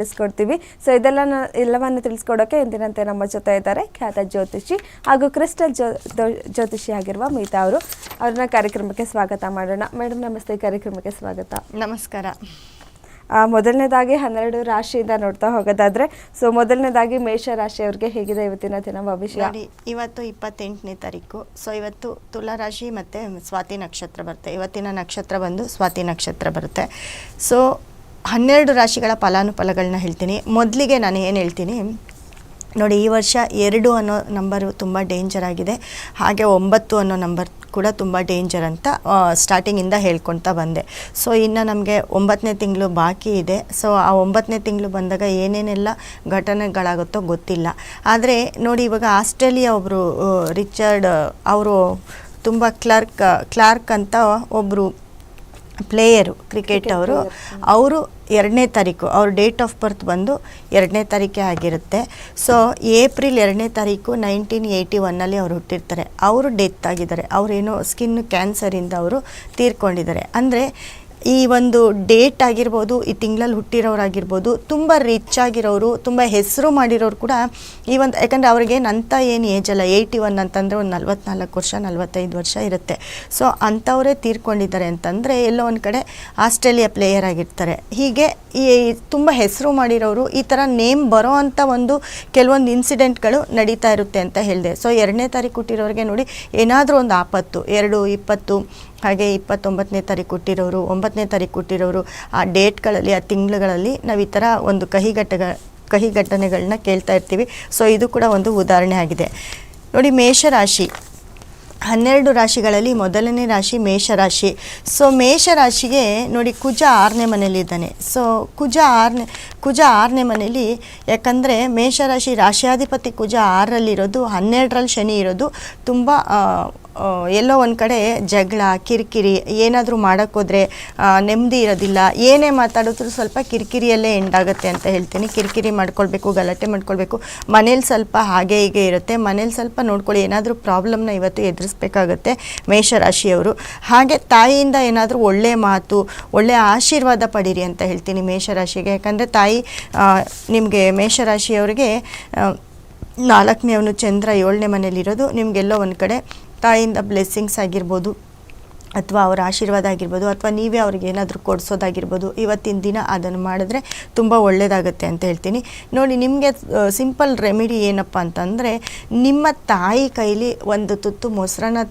ತಿಳಿಸ್ಕೊಡ್ತೀವಿ. So ಇದೆಲ್ಲ ಎಲ್ಲವನ್ನು ತಿಳಿಸ್ಕೊಡೋಕೆ ಎಂದಿನಂತೆ ನಮ್ಮ ಜೊತೆ ಇದ್ದಾರೆ ಖ್ಯಾತ ಜ್ಯೋತಿಷಿ ಹಾಗೂ ಕ್ರಿಸ್ಟಲ್ ಜ್ಯೋ ಜ್ಯೋತಿಷಿ ಆಗಿರುವ ಮೀತಾ ಅವರು. ಅವ್ರನ್ನ ಕಾರ್ಯಕ್ರಮಕ್ಕೆ ಸ್ವಾಗತ ಮಾಡೋಣ. ಮೇಡಮ್ ನಮಸ್ತೆ. ಕಾರ್ಯಕ್ರಮಕ್ಕೆ ಸ್ವಾಗತ. ನಮಸ್ಕಾರ. ಮೊದಲನೇದಾಗಿ ಹನ್ನೆರಡು ರಾಶಿಯಿಂದ ನೋಡ್ತಾ ಹೋಗೋದಾದ್ರೆ ಸೊ ಮೊದಲನೇದಾಗಿ ಮೇಷ ರಾಶಿಯವ್ರಿಗೆ ಹೇಗಿದೆ ಇವತ್ತಿನ ದಿನ ಭವಿಷ್ಯ? ಇವತ್ತು ಇಪ್ಪತ್ತೆಂಟನೇ ತಾರೀಕು. ಸೊ ಇವತ್ತು ತುಲಾ ರಾಶಿ ಮತ್ತು ಸ್ವಾತಿ ನಕ್ಷತ್ರ ಬರುತ್ತೆ. ಇವತ್ತಿನ ನಕ್ಷತ್ರ ಬಂದು ಸ್ವಾತಿ ನಕ್ಷತ್ರ ಬರುತ್ತೆ. ಸೊ ಹನ್ನೆರಡು ರಾಶಿಗಳ ಫಲಾನುಫಲಗಳನ್ನ ಹೇಳ್ತೀನಿ. ಮೊದಲಿಗೆ ನಾನು ಏನು ಹೇಳ್ತೀನಿ, ನೋಡಿ ಈ ವರ್ಷ ಎರಡು ಅನ್ನೋ ನಂಬರು ತುಂಬ ಡೇಂಜರ್ ಆಗಿದೆ. ಹಾಗೆ ಒಂಬತ್ತು ಅನ್ನೋ ನಂಬರ್ ಕೂಡ ತುಂಬ ಡೇಂಜರ್ ಅಂತ ಸ್ಟಾರ್ಟಿಂಗಿಂದ ಹೇಳ್ಕೊಳ್ತಾ ಬಂದೆ. ಸೊ ಇನ್ನು ನಮಗೆ ಒಂಬತ್ತನೇ ತಿಂಗಳು ಬಾಕಿ ಇದೆ. ಸೊ ಆ ಒಂಬತ್ತನೇ ತಿಂಗಳು ಬಂದಾಗ ಏನೇನೆಲ್ಲ ಘಟನೆಗಳಾಗುತ್ತೋ ಗೊತ್ತಿಲ್ಲ. ಆದರೆ ನೋಡಿ ಇವಾಗ ಆಸ್ಟ್ರೇಲಿಯಾ ಒಬ್ಬರು ರಿಚರ್ಡ್, ಅವರು ತುಂಬ ಕ್ಲರ್ಕ್, ಕ್ಲಾರ್ಕ್ ಅಂತ ಒಬ್ಬರು ಪ್ಲೇಯರು ಕ್ರಿಕೆಟ್ ಅವರು ಅವರು ಎರಡನೇ ತಾರೀಕು ಅವ್ರ ಡೇಟ್ ಆಫ್ ಬರ್ತ್ ಬಂದು ಎರಡನೇ ತಾರೀಕೆ ಆಗಿರುತ್ತೆ. ಸೊ ಏಪ್ರಿಲ್ ಎರಡನೇ ತಾರೀಕು ನೈನ್ಟೀನ್ ಏಯ್ಟಿ ಒನ್ನಲ್ಲಿ ಅವ್ರು ಹುಟ್ಟಿರ್ತಾರೆ. ಅವರು ಡೆತ್ ಆಗಿದ್ದಾರೆ. ಅವರೇನೋ ಸ್ಕಿನ್ ಕ್ಯಾನ್ಸರಿಂದ ಅವರು ತೀರ್ಕೊಂಡಿದ್ದಾರೆ. ಅಂದರೆ ಈ ಒಂದು ಡೇಟ್ ಆಗಿರ್ಬೋದು, ಈ ತಿಂಗಳಲ್ಲಿ ಹುಟ್ಟಿರೋರಾಗಿರ್ಬೋದು, ತುಂಬ ರಿಚ್ ಆಗಿರೋರು, ತುಂಬ ಹೆಸರು ಮಾಡಿರೋರು ಕೂಡ ಈ ಒಂದು, ಯಾಕಂದರೆ ಅವ್ರಿಗೆ ನಂತ ಏನು ಏಜ್ ಅಲ್ಲ ಏಯ್ಟಿ ಒನ್ ಅಂತಂದರೆ ಒಂದು ನಲ್ವತ್ನಾಲ್ಕು ವರ್ಷ, ನಲ್ವತ್ತೈದು ವರ್ಷ ಇರುತ್ತೆ. ಸೊ ಅಂಥವರೇ ತೀರ್ಕೊಂಡಿದ್ದಾರೆ ಅಂತಂದರೆ ಎಲ್ಲೋ ಒಂದು ಕಡೆ ಆಸ್ಟ್ರೇಲಿಯಾ ಪ್ಲೇಯರ್ ಆಗಿರ್ತಾರೆ. ಹೀಗೆ ಈ ತುಂಬ ಹೆಸರು ಮಾಡಿರೋರು, ಈ ಥರ ನೇಮ್ ಬರೋ ಅಂಥ ಒಂದು ಕೆಲವೊಂದು ಇನ್ಸಿಡೆಂಟ್ಗಳು ನಡೀತಾ ಇರುತ್ತೆ ಅಂತ ಹೇಳಿದೆ. ಸೊ ಎರಡನೇ ತಾರೀಕು ಹುಟ್ಟಿರೋರಿಗೆ ನೋಡಿ, ಏನಾದರೂ ಒಂದು ಆಪತ್ತು, ಎರಡು, ಇಪ್ಪತ್ತು ಹಾಗೆ ಇಪ್ಪತ್ತೊಂಬತ್ತನೇ ತಾರೀಕು ಹುಟ್ಟಿರೋರು ಒಂಬತ್ತನೇ ತಾರೀಕು ಹುಟ್ಟಿರೋರು ಆ ಡೇಟ್ಗಳಲ್ಲಿ, ಆ ತಿಂಗಳುಗಳಲ್ಲಿ ನಾವು ಈ ಥರ ಒಂದು ಕಹಿ ಘಟ ಕಹಿ ಘಟನೆಗಳನ್ನ ಕೇಳ್ತಾ ಇರ್ತೀವಿ. ಸೊ ಇದು ಕೂಡ ಒಂದು ಉದಾಹರಣೆ ಆಗಿದೆ. ನೋಡಿ ಮೇಷರಾಶಿ ಹನ್ನೆರಡು ರಾಶಿಗಳಲ್ಲಿ ಮೊದಲನೇ ರಾಶಿ ಮೇಷರಾಶಿ ಸೊ ಮೇಷರಾಶಿಗೆ ನೋಡಿ, ಕುಜ ಆರನೇ ಮನೇಲಿದ್ದಾನೆ ಸೊ ಕುಜ ಆರನೇ ಕುಜ ಆರನೇ ಮನೇಲಿ ಯಾಕಂದರೆ ಮೇಷರಾಶಿ ರಾಶಿಯಾಧಿಪತಿ ಕುಜ ಆರರಲ್ಲಿರೋದು ಹನ್ನೆರಡರಲ್ಲಿ ಶನಿ ಇರೋದು ತುಂಬ ಎಲ್ಲೋ ಒಂದು ಕಡೆ ಜಗಳ, ಕಿರಿಕಿರಿ ಏನಾದರೂ ಮಾಡೋಕ್ಕೋದ್ರೆ ನೆಮ್ಮದಿ ಇರೋದಿಲ್ಲ. ಏನೇ ಮಾತಾಡಿದ್ರು ಸ್ವಲ್ಪ ಕಿರಿಕಿರಿಯಲ್ಲೇ ಎಂಡಾಗುತ್ತೆ ಅಂತ ಹೇಳ್ತೀನಿ. ಕಿರಿಕಿರಿ ಮಾಡ್ಕೊಳ್ಬೇಕು, ಗಲಾಟೆ ಮಾಡ್ಕೊಳ್ಬೇಕು. ಮನೇಲಿ ಸ್ವಲ್ಪ ಹಾಗೆ ಹೀಗೆ ಇರುತ್ತೆ. ಮನೇಲಿ ಸ್ವಲ್ಪ ನೋಡ್ಕೊಳ್ಳಿ, ಏನಾದರೂ ಪ್ರಾಬ್ಲಮ್ನ ಇವತ್ತು ಎದುರಿಸ್ಬೇಕಾಗತ್ತೆ ಮೇಷರಾಶಿಯವರು. ಹಾಗೆ ತಾಯಿಯಿಂದ ಏನಾದರೂ ಒಳ್ಳೆಯ ಮಾತು ಒಳ್ಳೆಯ ಆಶೀರ್ವಾದ ಪಡೀರಿ ಅಂತ ಹೇಳ್ತೀನಿ ಮೇಷರಾಶಿಗೆ. ಯಾಕಂದರೆ ತಾಯಿ ನಿಮಗೆ ಮೇಷರಾಶಿಯವರಿಗೆ ನಾಲ್ಕನೇ ಅವನು ಚಂದ್ರ ಏಳನೇ ಮನೇಲಿರೋದು. ನಿಮಗೆಲ್ಲೋ ಒಂದು ಕಡೆ ತಾಯಿಯಿಂದ ಬ್ಲೆಸ್ಸಿಂಗ್ಸ್ ಆಗಿರ್ಬೋದು ಅಥವಾ ಅವರ ಆಶೀರ್ವಾದ ಆಗಿರ್ಬೋದು ಅಥವಾ ನೀವೇ ಅವ್ರಿಗೆ ಏನಾದರೂ ಕೊಡಿಸೋದಾಗಿರ್ಬೋದು, ಇವತ್ತಿನ ದಿನ ಅದನ್ನು ಮಾಡಿದ್ರೆ ತುಂಬ ಒಳ್ಳೆಯದಾಗುತ್ತೆ ಅಂತ ಹೇಳ್ತೀನಿ. ನೋಡಿ, ನಿಮಗೆ ಸಿಂಪಲ್ ರೆಮಿಡಿ ಏನಪ್ಪ ಅಂತಂದರೆ, ನಿಮ್ಮ ತಾಯಿ ಕೈಲಿ ಒಂದು ತುತ್ತು ಮೊಸರನ್ನ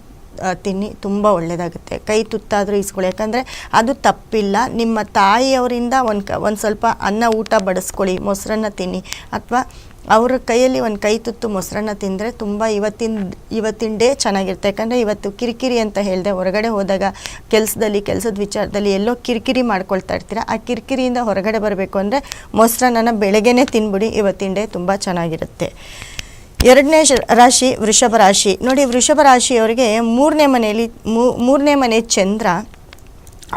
ತಿನ್ನಿ, ತುಂಬ ಒಳ್ಳೆಯದಾಗುತ್ತೆ ಕೈ ತುತ್ತಾದರೂ ಇಸ್ಕೊಳ್ಳಿ. ಯಾಕಂದರೆ ಅದು ತಪ್ಪಿಲ್ಲ. ನಿಮ್ಮ ತಾಯಿಯವರಿಂದ ಒಂದು ಒಂದು ಸ್ವಲ್ಪ ಅನ್ನ ಊಟ ಬಡಿಸ್ಕೊಳ್ಳಿ, ಮೊಸರನ್ನ ತಿನ್ನಿ. ಅಥವಾ ಅವ್ರ ಕೈಯಲ್ಲಿ ಒಂದು ಕೈ ತುತ್ತು ಮೊಸರನ್ನ ತಿಂದರೆ ತುಂಬ ಇವತ್ತಿನ ಇವತ್ತಿನ ಡೇ ಚೆನ್ನಾಗಿರುತ್ತೆ. ಯಾಕಂದರೆ ಇವತ್ತು ಕಿರಿಕಿರಿ ಅಂತ ಹೇಳಿದೆ, ಹೊರಗಡೆ ಹೋದಾಗ ಕೆಲಸದಲ್ಲಿ, ಕೆಲಸದ ವಿಚಾರದಲ್ಲಿ ಎಲ್ಲೋ ಕಿರಿಕಿರಿ ಮಾಡ್ಕೊಳ್ತಾ ಇರ್ತೀರ? ಆ ಕಿರಿಕಿರಿಯಿಂದ ಹೊರಗಡೆ ಬರಬೇಕು ಅಂದರೆ ಮೊಸರನ್ನ ಬೆಳಗ್ಗೆನೇ ತಿನ್ಬಿಡಿ, ಇವತ್ತಿನ ಡೇ ತುಂಬ ಚೆನ್ನಾಗಿರುತ್ತೆ. ಎರಡನೇ ರಾಶಿ ವೃಷಭ ರಾಶಿ. ನೋಡಿ, ವೃಷಭ ರಾಶಿಯವರಿಗೆ ಮೂರನೇ ಮನೆಯಲ್ಲಿ ಮೂರನೇ ಮನೆ ಚಂದ್ರ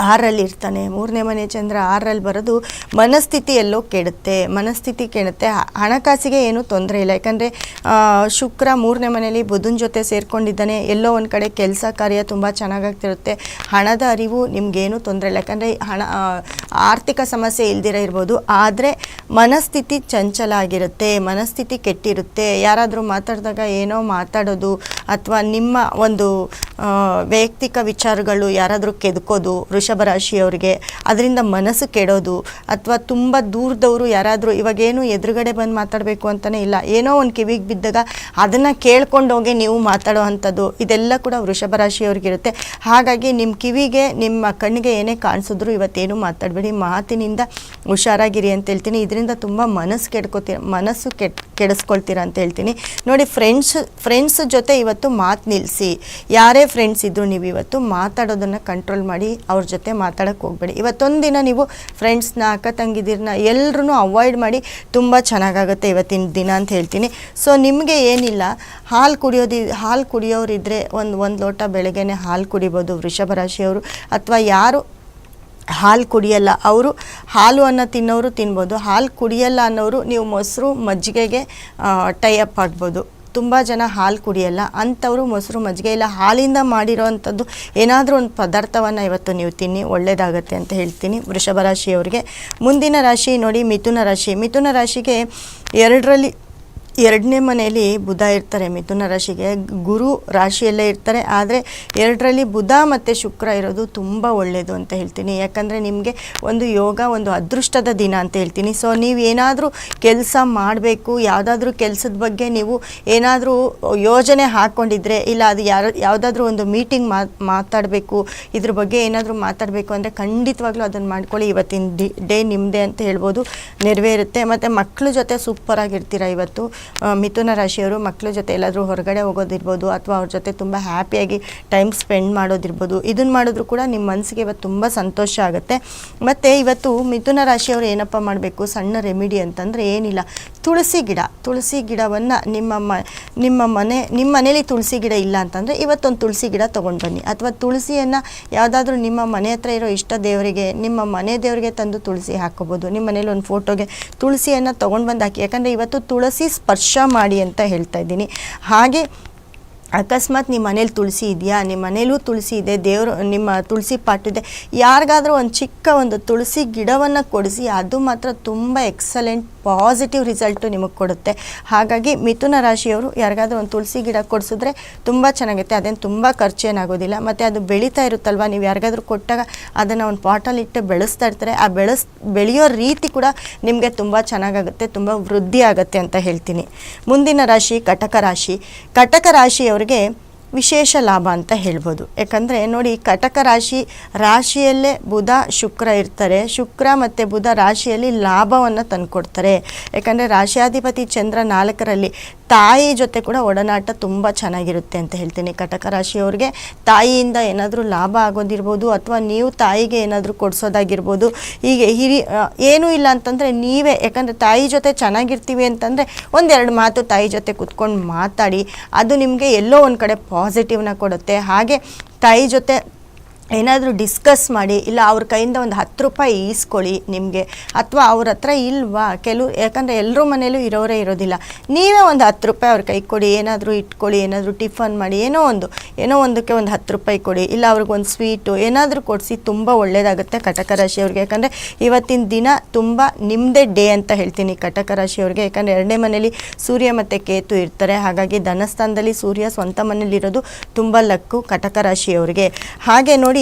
ಆರಲ್ಲಿ ಇರ್ತಾನೆ. ಮೂರನೇ ಮನೆ ಚಂದ್ರ ಆರಲ್ಲಿ ಬರೋದು ಮನಸ್ಥಿತಿ ಎಲ್ಲೋ ಕೆಡುತ್ತೆ. ಮನಸ್ಥಿತಿ ಕೆಡುತ್ತೆ. ಹಣಕಾಸಿಗೆ ಏನೂ ತೊಂದರೆ ಇಲ್ಲ. ಯಾಕಂದರೆ ಶುಕ್ರ ಮೂರನೇ ಮನೆಯಲ್ಲಿ ಬುಧನ ಜೊತೆ ಸೇರಿಕೊಂಡಿದ್ದಾನೆ. ಎಲ್ಲೋ ಒಂದು ಕಡೆ ಕೆಲಸ ಕಾರ್ಯ ತುಂಬ ಚೆನ್ನಾಗಾಗ್ತಿರುತ್ತೆ. ಹಣದ ಅರಿವು ನಿಮಗೇನು ತೊಂದರೆ ಇಲ್ಲ. ಯಾಕಂದರೆ, ಹಣ ಆರ್ಥಿಕ ಸಮಸ್ಯೆ ಇಲ್ದಿರ ಇರ್ಬೋದು. ಆದರೆ ಮನಸ್ಥಿತಿ ಚಂಚಲ ಆಗಿರುತ್ತೆ. ಮನಸ್ಥಿತಿ ಕೆಟ್ಟಿರುತ್ತೆ. ಯಾರಾದರೂ ಮಾತಾಡಿದಾಗ ಏನೋ ಮಾತಾಡೋದು ಅಥವಾ ನಿಮ್ಮ ಒಂದು ವೈಯಕ್ತಿಕ ವಿಚಾರಗಳು ಯಾರಾದರೂ ಕೆದಕೋದು ವೃಷಭ ರಾಶಿಯವರಿಗೆ ಅದರಿಂದ ಮನಸ್ಸು ಕೆಡೋದು ಅಥವಾ ತುಂಬ ದೂರದವರು ಯಾರಾದರೂ ಇವಾಗೇನು ಎದುರುಗಡೆ ಬಂದು ಮಾತಾಡಬೇಕು ಅಂತಲೇ ಇಲ್ಲ. ಏನೋ ಒಂದು ಕಿವಿಗೆ ಬಿದ್ದಾಗ ಅದನ್ನು ಕೇಳ್ಕೊಂಡೋಗಿ ನೀವು ಮಾತಾಡೋ ಅಂಥದ್ದು ಇದೆಲ್ಲ ಕೂಡ ವೃಷಭ ರಾಶಿಯವ್ರಿಗಿರುತ್ತೆ ಹಾಗಾಗಿ ನಿಮ್ಮ ಕಿವಿಗೆ, ನಿಮ್ಮ ಕಣ್ಣಿಗೆ ಏನೇ ಕಾಣಿಸಿದ್ರು ಇವತ್ತೇನು ಮಾತಾಡಬೇಡಿ. ಮಾತಿನಿಂದ ಹುಷಾರಾಗಿರಿ ಅಂತ ಹೇಳ್ತೀನಿ. ಇದರಿಂದ ತುಂಬ ಮನಸ್ಸು ಕೆಡ್ಕೋತೀರ, ಮನಸ್ಸು ಕೆಟ್ ಕೆಡಿಸ್ಕೊಳ್ತೀರ ಅಂತ ಹೇಳ್ತೀನಿ. ನೋಡಿ, ಫ್ರೆಂಡ್ಸ್ ಫ್ರೆಂಡ್ಸ್ ಜೊತೆ ಇವತ್ತು ಮಾತು ನಿಲ್ಲಿಸಿ ಯಾರೇ ಫ್ರೆಂಡ್ಸ್ ಇದ್ದರೂ ನೀವು ಇವತ್ತು ಮಾತಾಡೋದನ್ನು ಕಂಟ್ರೋಲ್ ಮಾಡಿ, ಅವ್ರ ಜೊತೆ ಮಾತಾಡೋಕ್ಕೆ ಹೋಗಬೇಡಿ. ಇವತ್ತೊಂದು ದಿನ ನೀವು ಫ್ರೆಂಡ್ಸ್ನ ಅಕ್ಕ ತಂಗಿದಿರನ್ನ ಎಲ್ಲರೂ ಅವಾಯ್ಡ್ ಮಾಡಿ ತುಂಬ ಚೆನ್ನಾಗಾಗುತ್ತೆ ಇವತ್ತಿನ ದಿನ ಅಂತ ಹೇಳ್ತೀನಿ. ಸೊ ನಿಮಗೆ ಏನಿಲ್ಲ, ಹಾಲು ಕುಡಿಯೋದಿ, ಹಾಲು ಕುಡಿಯೋರಿದ್ದರೆ ಒಂದು ಒಂದು ಲೋಟ ಬೆಳಗ್ಗೆನೆ ಹಾಲು ಕುಡಿಬೋದು ವೃಷಭ ರಾಶಿಯವರು. ಅಥವಾ ಯಾರು ಹಾಲು ಕುಡಿಯಲ್ಲ, ಅವರು ಹಾಲು ಅನ್ನ ತಿನ್ನೋರು ತಿನ್ಬೋದು. ಹಾಲು ಕುಡಿಯಲ್ಲ ಅನ್ನೋರು ನೀವು ಮೊಸರು ಮಜ್ಜಿಗೆಗೆ ಟೈ ಅಪ್ ಆಗ್ಬೋದು. ತುಂಬ ಜನ ಹಾಲು ಕುಡಿಯಲ್ಲ, ಅಂಥವರು ಮೊಸರು ಮಜ್ಜಿಗೆ ಇಲ್ಲ, ಹಾಲಿಂದ ಮಾಡಿರೋ ಅಂಥದ್ದು ಏನಾದರೂ ಒಂದು ಪದಾರ್ಥವನ್ನು ಇವತ್ತು ನೀವು ತಿನ್ನಿ ಒಳ್ಳೆಯದಾಗತ್ತೆ ಅಂತ ಹೇಳ್ತೀನಿ. ವೃಷಭ ರಾಶಿಯವರಿಗೆ ಮುಂದಿನ ರಾಶಿ ನೋಡಿ, ಮಿಥುನ ರಾಶಿ. ಮಿಥುನ ರಾಶಿಗೆ ಎರಡರಲ್ಲಿ ಎರಡನೇ ಮನೆಯಲ್ಲಿ ಬುಧ ಇರ್ತಾರೆ ಮಿಥುನ ರಾಶಿಗೆ. ಗುರು ರಾಶಿಯಲ್ಲೇ ಇರ್ತಾರೆ, ಆದರೆ ಎರಡರಲ್ಲಿ ಬುಧ ಮತ್ತು ಶುಕ್ರ ಇರೋದು ತುಂಬ ಒಳ್ಳೆಯದು ಅಂತ ಹೇಳ್ತೀನಿ. ಯಾಕಂದರೆ ನಿಮಗೆ ಒಂದು ಯೋಗ ಒಂದು ಅದೃಷ್ಟದ ದಿನ ಅಂತ ಹೇಳ್ತೀನಿ. ಸೊ ನೀವು ಏನಾದರೂ ಕೆಲಸ ಮಾಡಬೇಕು, ಯಾವುದಾದ್ರೂ ಕೆಲಸದ ಬಗ್ಗೆ ನೀವು ಏನಾದರೂ ಯೋಜನೆ ಹಾಕ್ಕೊಂಡಿದ್ರೆ ಇಲ್ಲ ಅದು ಯಾರು, ಯಾವುದಾದ್ರೂ ಒಂದು ಮೀಟಿಂಗ್ ಮಾತಾಡಬೇಕು, ಇದ್ರ ಬಗ್ಗೆ ಏನಾದರೂ ಮಾತಾಡಬೇಕು ಅಂದರೆ ಖಂಡಿತವಾಗ್ಲೂ ಅದನ್ನು ಮಾಡ್ಕೊಳ್ಳಿ. ಇವತ್ತಿನ ಡಿ ನಿಮ್ಮದೇ ಅಂತ ಹೇಳ್ಬೋದು, ನೆರವೇರುತ್ತೆ. ಮತ್ತು ಮಕ್ಕಳ ಜೊತೆ ಸೂಪರಾಗಿರ್ತೀರ ಇವತ್ತು? ಮಿಥುನ ರಾಶಿಯವರು ಮಕ್ಕಳ ಜೊತೆ ಎಲ್ಲಾದರೂ ಹೊರಗಡೆ ಹೋಗೋದಿರ್ಬೋದು ಅಥವಾ ಅವ್ರ ಜೊತೆ ತುಂಬ ಹ್ಯಾಪಿಯಾಗಿ ಟೈಮ್ ಸ್ಪೆಂಡ್ ಮಾಡೋದಿರ್ಬೋದು. ಇದನ್ನ ಮಾಡಿದ್ರು ಕೂಡ ನಿಮ್ಮ ಮನಸ್ಸಿಗೆ ಇವತ್ತು ತುಂಬ ಸಂತೋಷ ಆಗುತ್ತೆ. ಮತ್ತು ಇವತ್ತು ಮಿಥುನ ರಾಶಿಯವರು ಏನಪ್ಪ ಮಾಡಬೇಕು? ಸಣ್ಣ ರೆಮಿಡಿ ಅಂತಂದರೆ ಏನಿಲ್ಲ. ತುಳಸಿ ಗಿಡ, ತುಳಸಿ ಗಿಡವನ್ನು ನಿಮ್ಮ ಮ, ನಿಮ್ಮ ಮನೆ, ನಿಮ್ಮ ಮನೇಲಿ ತುಳಸಿ ಗಿಡ ಇಲ್ಲ ಅಂತಂದರೆ ಇವತ್ತೊಂದು ತುಳಸಿ ಗಿಡ ತೊಗೊಂಡು ಬನ್ನಿ. ಅಥವಾ ತುಳಸಿಯನ್ನು ಯಾವುದಾದ್ರೂ ನಿಮ್ಮ ಮನೆ ಹತ್ರ ಇರೋ ಇಷ್ಟ ದೇವರಿಗೆ, ನಿಮ್ಮ ಮನೆ ದೇವರಿಗೆ ತಂದು ತುಳಸಿ ಹಾಕೋಬೋದು ನಿಮ್ಮ ಮನೇಲಿ ಒಂದು ಫೋಟೋಗೆ ತುಳಸಿಯನ್ನು ತೊಗೊಂಡು ಬಂದು ಹಾಕಿ. ಯಾಕಂದರೆ ಇವತ್ತು ತುಳಸಿ ಸ್ಪರ್ಶ ಮಾಡಿ ಅಂತ ಹೇಳ್ತಾ ಇದ್ದೀನಿ. ಹಾಗೆ ಅಕಸ್ಮಾತ್ ನಿಮ್ಮ ಮನೇಲಿ ತುಳಸಿ ಇದೆಯಾ? ನಿಮ್ಮ ಮನೇಲೂ ತುಳಸಿ ಇದೆ, ದೇವರು, ನಿಮ್ಮ ತುಳಸಿ ಪಾಟಿದೆ ಯಾರಿಗಾದರೂ ಒಂದು ಚಿಕ್ಕ ಒಂದು ತುಳಸಿ ಗಿಡವನ್ನು ಕೊಡಿಸಿ, ಅದು ಮಾತ್ರ ತುಂಬ ಎಕ್ಸಲೆಂಟ್ ಪಾಸಿಟಿವ್ ರಿಸಲ್ಟು ನಿಮಗೆ ಕೊಡುತ್ತೆ. ಹಾಗಾಗಿ ಮಿಥುನ ರಾಶಿಯವರು ಯಾರಿಗಾದರೂ ಒಂದು ತುಳಸಿ ಗಿಡ ಕೊಡಿಸಿದ್ರೆ ತುಂಬ ಚೆನ್ನಾಗಿರುತ್ತೆ. ಅದೇನು ತುಂಬ ಖರ್ಚೇನಾಗೋದಿಲ್ಲ. ಮತ್ತು ಅದು ಬೆಳೀತಾ ಇರುತ್ತಲ್ವ? ನೀವು ಯಾರಿಗಾದರೂ ಕೊಟ್ಟಾಗ ಅದನ್ನು ಒಂದು ಪಾಟಲ್ಲಿ ಇಟ್ಟು ಬೆಳೆಸ್ತಾ ಇರ್ತಾರೆ. ಆ ಬೆಳೆಸ್, ಬೆಳೆಯೋ ರೀತಿ ಕೂಡ ನಿಮಗೆ ತುಂಬ ಚೆನ್ನಾಗಾಗುತ್ತೆ, ತುಂಬ ವೃದ್ಧಿ ಆಗುತ್ತೆ ಅಂತ ಹೇಳ್ತೀನಿ. ಮುಂದಿನ ರಾಶಿ ಕಟಕ ರಾಶಿ. ಕಟಕ ರಾಶಿಯವರಿಗೆ ವಿಶೇಷ ಲಾಭ ಅಂತ ಹೇಳ್ಬೋದು. ಯಾಕಂದರೆ ನೋಡಿ ಕಟಕ ರಾಶಿ, ರಾಶಿಯಲ್ಲೇ ಬುಧ, ಶುಕ್ರ ಇರ್ತಾರೆ. ಶುಕ್ರ ಮತ್ತು ಬುಧ ರಾಶಿಯಲ್ಲಿ ಲಾಭವನ್ನು ತಂದುಕೊಡ್ತಾರೆ. ಯಾಕಂದರೆ ರಾಶಿಯಾಧಿಪತಿ ಚಂದ್ರ ನಾಲ್ಕರಲ್ಲಿ ತಾಯಿ ಜೊತೆ ಕೂಡ ಒಡನಾಟ ತುಂಬ ಚೆನ್ನಾಗಿರುತ್ತೆ ಅಂತ ಹೇಳ್ತೀನಿ. ಕಟಕ ರಾಶಿಯವ್ರಿಗೆ ತಾಯಿಯಿಂದ ಏನಾದರೂ ಲಾಭ ಆಗೋದಿರ್ಬೋದು ಅಥವಾ ನೀವು ತಾಯಿಗೆ ಏನಾದರೂ ಕೊಡಿಸೋದಾಗಿರ್ಬೋದು. ಹೀಗೆ ಹಿರಿ ಏನೂ ಇಲ್ಲ ಅಂತಂದರೆ ನೀವೇ, ಯಾಕಂದರೆ ತಾಯಿ ಜೊತೆ ಚೆನ್ನಾಗಿರ್ತೀವಿ ಅಂತಂದರೆ ಒಂದೆರಡು ಮಾತು ತಾಯಿ ಜೊತೆ ಕೂತ್ಕೊಂಡು ಮಾತಾಡಿ, ಅದು ನಿಮಗೆ ಎಲ್ಲೋ ಒಂದು ಕಡೆ ಪಾಸಿಟಿವ್ನ ಕೊಡುತ್ತೆ. ಹಾಗೆ ತಾಯಿ ಜೊತೆ ಏನಾದರೂ ಡಿಸ್ಕಸ್ ಮಾಡಿ, ಇಲ್ಲ ಅವ್ರ ಕೈಯಿಂದ ಒಂದು ಹತ್ತು ರೂಪಾಯಿ ಈಸ್ಕೊಳ್ಳಿ ನಿಮಗೆ, ಅಥವಾ ಅವ್ರ ಹತ್ರ ಇಲ್ವಾ? ಕೆಲವು, ಯಾಕಂದರೆ ಎಲ್ಲರೂ ಮನೇಲೂ ಇರೋರೇ ಇರೋದಿಲ್ಲ. ನೀವೇ ಒಂದು ಹತ್ತು ರೂಪಾಯಿ ಅವ್ರ ಕೈ ಕೊಡಿ, ಏನಾದರೂ ಇಟ್ಕೊಳ್ಳಿ, ಏನಾದರೂ ಟಿಫನ್ ಮಾಡಿ, ಏನೋ ಒಂದು, ಏನೋ ಒಂದಕ್ಕೆ ಒಂದು ಹತ್ತು ರೂಪಾಯಿ ಕೊಡಿ, ಇಲ್ಲ ಅವ್ರಿಗೊಂದು ಸ್ವೀಟು ಏನಾದರೂ ಕೊಡಿಸಿ ತುಂಬ ಒಳ್ಳೆಯದಾಗುತ್ತೆ ಕಟಕ ರಾಶಿಯವ್ರಿಗೆ ಯಾಕಂದರೆ ಇವತ್ತಿನ ದಿನ ತುಂಬ ನಿಮ್ಮದೇ ಡೇ ಅಂತ ಹೇಳ್ತೀನಿ ಕಟಕ ರಾಶಿಯವ್ರಿಗೆ ಯಾಕಂದರೆ ಎರಡನೇ ಮನೇಲಿ ಸೂರ್ಯ ಮತ್ತು ಕೇತು ಇರ್ತಾರೆ. ಹಾಗಾಗಿ ಧನಸ್ಥಾನದಲ್ಲಿ ಸೂರ್ಯ ಸ್ವಂತ ಮನೇಲಿರೋದು ತುಂಬ ಲಕ್ಕು ಕಟಕ ರಾಶಿಯವ್ರಿಗೆ ಹಾಗೆ ನೋಡಿ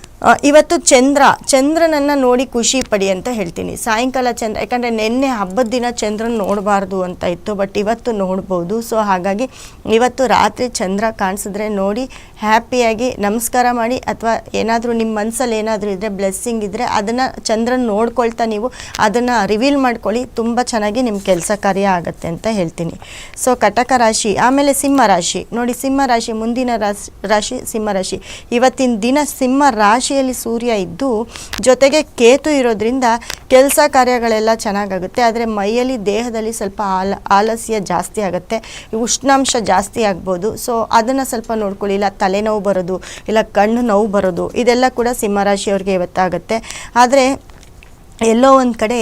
ಇವತ್ತು ಚಂದ್ರ, ಚಂದ್ರನನ್ನು ನೋಡಿ ಖುಷಿ ಪಡಿ ಅಂತ ಹೇಳ್ತೀನಿ. ಸಾಯಂಕಾಲ ಚಂದ್ರ, ಯಾಕಂದರೆ ನಿನ್ನೆ ಹಬ್ಬದ ದಿನ ಚಂದ್ರನ ನೋಡಬಾರ್ದು ಅಂತ ಇತ್ತು ಬಟ್ ಇವತ್ತು ನೋಡ್ಬೋದು. ಸೊ ಹಾಗಾಗಿ ಇವತ್ತು ರಾತ್ರಿ ಚಂದ್ರ ಕಾಣಿಸಿದ್ರೆ ನೋಡಿ, ಹ್ಯಾಪಿಯಾಗಿ ನಮಸ್ಕಾರ ಮಾಡಿ, ಅಥವಾ ಏನಾದರೂ ನಿಮ್ಮ ಮನಸ್ಸಲ್ಲಿ ಏನಾದರೂ ಇದ್ದರೆ ಬ್ಲೆಸ್ಸಿಂಗ್ ಇದ್ದರೆ ಅದನ್ನು ಚಂದ್ರನ ನೋಡ್ಕೊಳ್ತಾ ನೀವು, ಅದನ್ನು ರಿವೀಲ್ ಮಾಡ್ಕೊಳ್ಳಿ. ತುಂಬ ಚೆನ್ನಾಗಿ ನಿಮ್ಮ ಕೆಲಸ ಕಾರ್ಯ ಆಗುತ್ತೆ ಅಂತ ಹೇಳ್ತೀನಿ. ಸೊ ಕಟಕ ರಾಶಿ, ಆಮೇಲೆ ಸಿಂಹ ರಾಶಿ. ನೋಡಿ, ಸಿಂಹ ರಾಶಿ, ಮುಂದಿನ ರಾಶಿ ರಾಶಿ, ಸಿಂಹ ರಾಶಿ. ಇವತ್ತಿನ ದಿನ ಸಿಂಹ ರಾಶಿಯಲ್ಲಿ ಸೂರ್ಯ ಇದ್ದು ಜೊತೆಗೆ ಕೇತು ಇರೋದ್ರಿಂದ ಕೆಲಸ ಕಾರ್ಯಗಳೆಲ್ಲ ಚೆನ್ನಾಗಾಗುತ್ತೆ. ಆದರೆ ಮೈಯಲ್ಲಿ ದೇಹದಲ್ಲಿ ಸ್ವಲ್ಪ ಆಲ, ಆಲಸ್ಯ ಜಾಸ್ತಿ ಆಗುತ್ತೆ. ಉಷ್ಣಾಂಶ ಜಾಸ್ತಿ ಆಗ್ಬೋದು. ಸೊ ಅದನ್ನು ಸ್ವಲ್ಪ ನೋಡ್ಕೊಳ್ಳಿ. ಇಲ್ಲ ತಲೆನೋವು ಬರೋದು, ಇಲ್ಲ ಕಣ್ಣು ನೋವು ಬರೋದು, ಇದೆಲ್ಲ ಕೂಡ ಸಿಂಹರಾಶಿಯವ್ರಿಗೆ ಇವತ್ತಾಗುತ್ತೆ. ಆದರೆ ಎಲ್ಲೋ ಒಂದು ಕಡೆ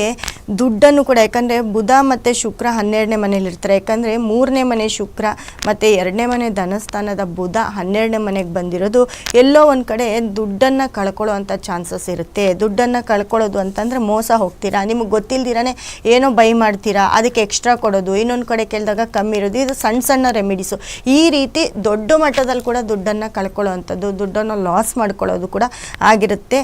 ದುಡ್ಡನ್ನು ಕೂಡ, ಯಾಕಂದರೆ ಬುಧ ಮತ್ತು ಶುಕ್ರ ಹನ್ನೆರಡನೇ ಮನೇಲಿರ್ತಾರೆ ಯಾಕಂದರೆ ಮೂರನೇ ಮನೆ ಶುಕ್ರ ಮತ್ತು ಎರಡನೇ ಮನೆ ಧನಸ್ಥಾನದ ಬುಧ ಹನ್ನೆರಡನೇ ಮನೆಗೆ ಬಂದಿರೋದು. ಎಲ್ಲೋ ಒಂದು ಕಡೆ ದುಡ್ಡನ್ನು ಕಳ್ಕೊಳ್ಳೋ ಅಂಥ ಚಾನ್ಸಸ್ ಇರುತ್ತೆ. ದುಡ್ಡನ್ನು ಕಳ್ಕೊಳ್ಳೋದು ಅಂತಂದರೆ ಮೋಸ ಹೋಗ್ತೀರಾ? ನಿಮಗೆ ಗೊತ್ತಿಲ್ದಿರಾನೆ ಏನೋ ಬೈ ಮಾಡ್ತೀರಾ? ಅದಕ್ಕೆ ಎಕ್ಸ್ಟ್ರಾ ಕೊಡೋದು, ಇನ್ನೊಂದು ಕಡೆ ಕೇಳಿದಾಗ ಕಮ್ಮಿ ಇರೋದು. ಇದು ಸಣ್ಣ ಸಣ್ಣ ರೆಮಿಡೀಸು. ಈ ರೀತಿ ದೊಡ್ಡ ಮಟ್ಟದಲ್ಲಿ ಕೂಡ ದುಡ್ಡನ್ನು ಕಳ್ಕೊಳ್ಳೋ ಅಂಥದ್ದು ದುಡ್ಡನ್ನು ಲಾಸ್ ಮಾಡ್ಕೊಳ್ಳೋದು ಕೂಡ ಆಗಿರುತ್ತೆ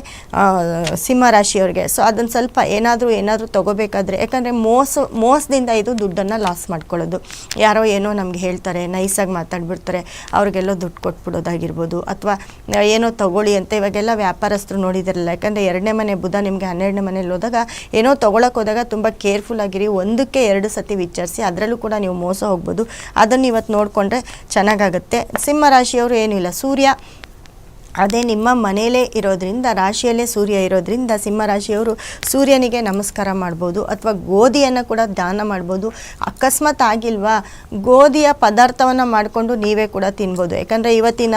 ಸಿಂಹರಾಶಿಯವ್ರಿಗೆ ಸಿಂಹ ರಾಶಿಯವ್ರಿಗೆ. ಸೊ ಅದನ್ನು ಸ್ವಲ್ಪ ಏನಾದರೂ ಏನಾದರೂ ತೊಗೋಬೇಕಾದ್ರೆ, ಯಾಕಂದರೆ ಮೋಸ, ಮೋಸದಿಂದ ಇದು ದುಡ್ಡನ್ನು ಲಾಸ್ ಮಾಡ್ಕೊಳ್ಳೋದು. ಯಾರೋ ಏನೋ ನಮ್ಗೆ ಹೇಳ್ತಾರೆ ನೈಸಾಗಿ ಮಾತಾಡ್ಬಿಡ್ತಾರೆ, ಅವ್ರಿಗೆಲ್ಲೋ ದುಡ್ಡು ಕೊಟ್ಬಿಡೋದಾಗಿರ್ಬೋದು, ಅಥವಾ ಏನೋ ತಗೊಳ್ಳಿ ಅಂತ ಇವಾಗೆಲ್ಲ ವ್ಯಾಪಾರಸ್ಥರು ನೋಡಿದಿರಲ್ಲ, ಯಾಕಂದರೆ ಎರಡನೇ ಮನೆ ಬುಧ ನಿಮಗೆ ಹನ್ನೆರಡನೇ ಮನೇಲಿ ಹೋದಾಗ ಏನೋ ತೊಗೊಳಕ್ಕೆ ಹೋದಾಗ ತುಂಬ ಕೇರ್ಫುಲ್ ಆಗಿರಿ, ಒಂದಕ್ಕೆ ಎರಡು ಸತಿ ವಿಚಾರಿಸಿ, ಅದರಲ್ಲೂ ಕೂಡ ನೀವು ಮೋಸ ಹೋಗ್ಬೋದು. ಅದನ್ನು ಇವತ್ತು ನೋಡಿಕೊಂಡ್ರೆ ಚೆನ್ನಾಗಾಗುತ್ತೆ. ಸಿಂಹ ರಾಶಿಯವರು ಏನೂ ಇಲ್ಲ, ಸೂರ್ಯ ಅದೇ ನಿಮ್ಮ ಮನೆಯಲ್ಲೇ ಇರೋದ್ರಿಂದ, ರಾಶಿಯಲ್ಲೇ ಸೂರ್ಯ ಇರೋದ್ರಿಂದ ಸಿಂಹ ರಾಶಿಯವರು ಸೂರ್ಯನಿಗೆ ನಮಸ್ಕಾರ ಮಾಡ್ಬೋದು ಅಥವಾ ಗೋಧಿಯನ್ನು ಕೂಡ ದಾನ ಮಾಡ್ಬೋದು. ಅಕಸ್ಮಾತ್ ಆಗಿಲ್ವಾ, ಗೋಧಿಯ ಪದಾರ್ಥವನ್ನು ಮಾಡಿಕೊಂಡು ನೀವೇ ಕೂಡ ತಿನ್ಬೋದು. ಯಾಕಂದರೆ ಇವತ್ತಿನ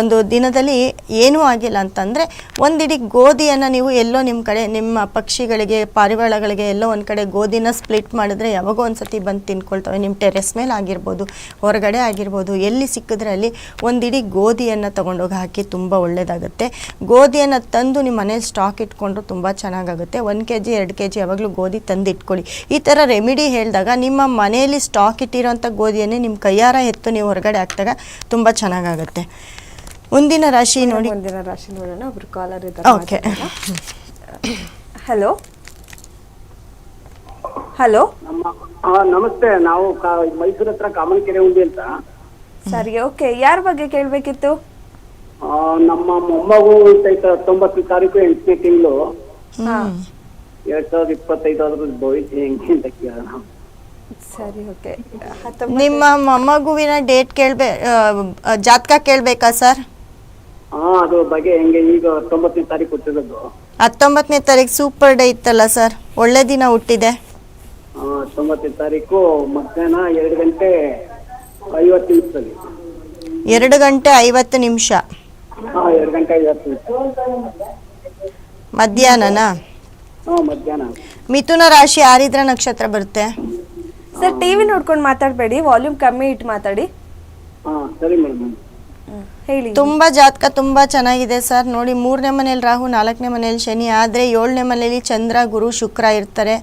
ಒಂದು ದಿನದಲ್ಲಿ ಏನೂ ಆಗಿಲ್ಲ ಅಂತಂದರೆ ಒಂದಿಡೀ ಗೋಧಿಯನ್ನು ನೀವು ಎಲ್ಲೋ ನಿಮ್ಮ ಕಡೆ, ನಿಮ್ಮ ಪಕ್ಷಿಗಳಿಗೆ, ಪಾರಿವಾಳಗಳಿಗೆ ಎಲ್ಲೋ ಒಂದು ಕಡೆ ಗೋಧಿನ ಸ್ಪ್ಲಿಟ್ ಮಾಡಿದ್ರೆ ಯಾವಾಗೋ ಒಂದು ಸತಿ ಬಂದು ತಿನ್ಕೊಳ್ತವೆ. ನಿಮ್ಮ ಟೆರೆಸ್ ಮೇಲೆ ಆಗಿರ್ಬೋದು, ಹೊರಗಡೆ ಆಗಿರ್ಬೋದು, ಎಲ್ಲಿ ಸಿಕ್ಕಿದ್ರೆ ಅಲ್ಲಿ ಒಂದಿಡೀ ಗೋಧಿಯನ್ನು ತೊಗೊಂಡೋಗಿ ಹಾಕಿ ತುಂಬ ಒಳ್ಳೆಯದಾಗುತ್ತೆ ಗೋಧಿಯನ್ನು ತಂದು ನಿಮ್ಮ ಮನೇಲಿ ಸ್ಟಾಕ್ ಇಟ್ಕೊಂಡ್ರು ತುಂಬ ಚೆನ್ನಾಗಾಗುತ್ತೆ. ಒಂದು ಕೆ ಜಿ ಎರಡು ಕೆ ಜಿ ಯಾವಾಗಲೂ ಗೋಧಿ ತಂದು ಇಟ್ಕೊಳ್ಳಿ ಈ ಥರ ರೆಮಿಡಿ ಹೇಳಿದಾಗ ನಿಮ್ಮ ಮನೆಯಲ್ಲಿ ಸ್ಟಾಕ್ ಇಟ್ಟಿರೋಂಥ ಗೋಧಿಯನ್ನೇ ನಿಮ್ಮ ಕೈಯಾರ ಎತ್ತು ನೀವು ಹೊರಗಡೆ ಹಾಕಿದಾಗ ತುಂಬ ಚೆನ್ನಾಗಾಗುತ್ತೆ. ಮುಂದಿನ ರಾಶಿ ನೋಡಿ. ಮುಂದಿನ ರಾಶಿ ನೋಡೋಣ ಒಬ್ರು ಕಾಲರ್ ಇದ್ದಾರೆ ಓಕೆ ಹಲೋ ಹಲೋ ನಮಸ್ತೆ ನಾವು ಮೈಸೂರ್ ಹತ್ರ ಕಾಮನಕೆರೆ ಉಂಡಿ ಅಂತ. ಸರಿ ಓಕೆ ಯಾರ ಬಗ್ಗೆ ಕೇಳಬೇಕಿತ್ತು? ನಮ್ಮ ಮೊಮ್ಮಗು ಸಹಿತ ಹತ್ತೊಂಬತ್ತನೇ ತಾರೀಕು ಎಂಟನೇ ತಿಂಗಳು. ಹಾಂ. ಎರಡ್ ಸಾವಿರದ ಇಪ್ಪತ್ತೈದಾದ್ರೂ ಭವಿಷ್ಯ ಹೆಂಗೆ ಅಂತ ಕೇಳೋಣ. ಸರಿ ಓಕೆ. ನಿಮ್ಮ ಮೊಮ್ಮಗುವಿನ ಡೇಟ್ ಕೇಳ್ಬೇ ಜಾತಕ ಕೇಳಬೇಕಾ ಸರ್? ಹಾ ಅದು ಬಗ್ಗೆ ಹೆಂಗೆ ಈಗ ಹತ್ತೊಂಬತ್ತನೇ ತಾರೀಕು ಹುಟ್ಟಿರೋದು. ಹತ್ತೊಂಬತ್ತನೇ ತಾರೀಕು ಸೂಪರ್ ಡೇ ಇತ್ತಲ್ಲ ಸರ್? ಒಳ್ಳೆ ದಿನ ಹುಟ್ಟಿದೆ. ಹತ್ತೊಂಬತ್ತನೇ ತಾರೀಕು ಮಧ್ಯಾಹ್ನ ಎರಡು ಗಂಟೆ ಐವತ್ತು ನಿಮಿಷದಲ್ಲಿ. ಎರಡು ಗಂಟೆ ಐವತ್ತು ನಿಮಿಷ. ಹಾ ಎರಡು ಗಂಟೆ ಐವತ್ತು ನಿಮಿಷ. ಮಧ್ಯಾಹ್ನನಾ? ಹಾ ಮಧ್ಯಾಹ್ನ. ಮಿಥುನ ರಾಶಿ ಆರಿದ್ರ ನಕ್ಷತ್ರ ಬರುತ್ತೆ? ಸರ್ ಟಿವಿ ನೋಡ್ಕೊಂಡು ಮಾತಾಡಬೇಡಿ ವಾಲ್ಯೂಮ್ ಕಮ್ಮಿ ಇಟ್ಟು ಮಾತಾಡಿ. ಹಾ ಸರಿ ಮೇಡಮ್. ಹ್ಮ್, ಹೇಳಿ. ತುಂಬ ಜಾತಕ ತುಂಬಾ ಚೆನ್ನಾಗಿದೆ ಸರ್. ನೋಡಿ ಮೂರನೇ ಮನೇಲಿ ರಾಹು ನಾಲ್ಕನೇ ಮನೇಲಿ ಶನಿ ಆದರೆ ಏಳನೇ ಮನೇಲಿ ಚಂದ್ರ ಗುರು ಶುಕ್ರ ಇರ್ತಾರೆ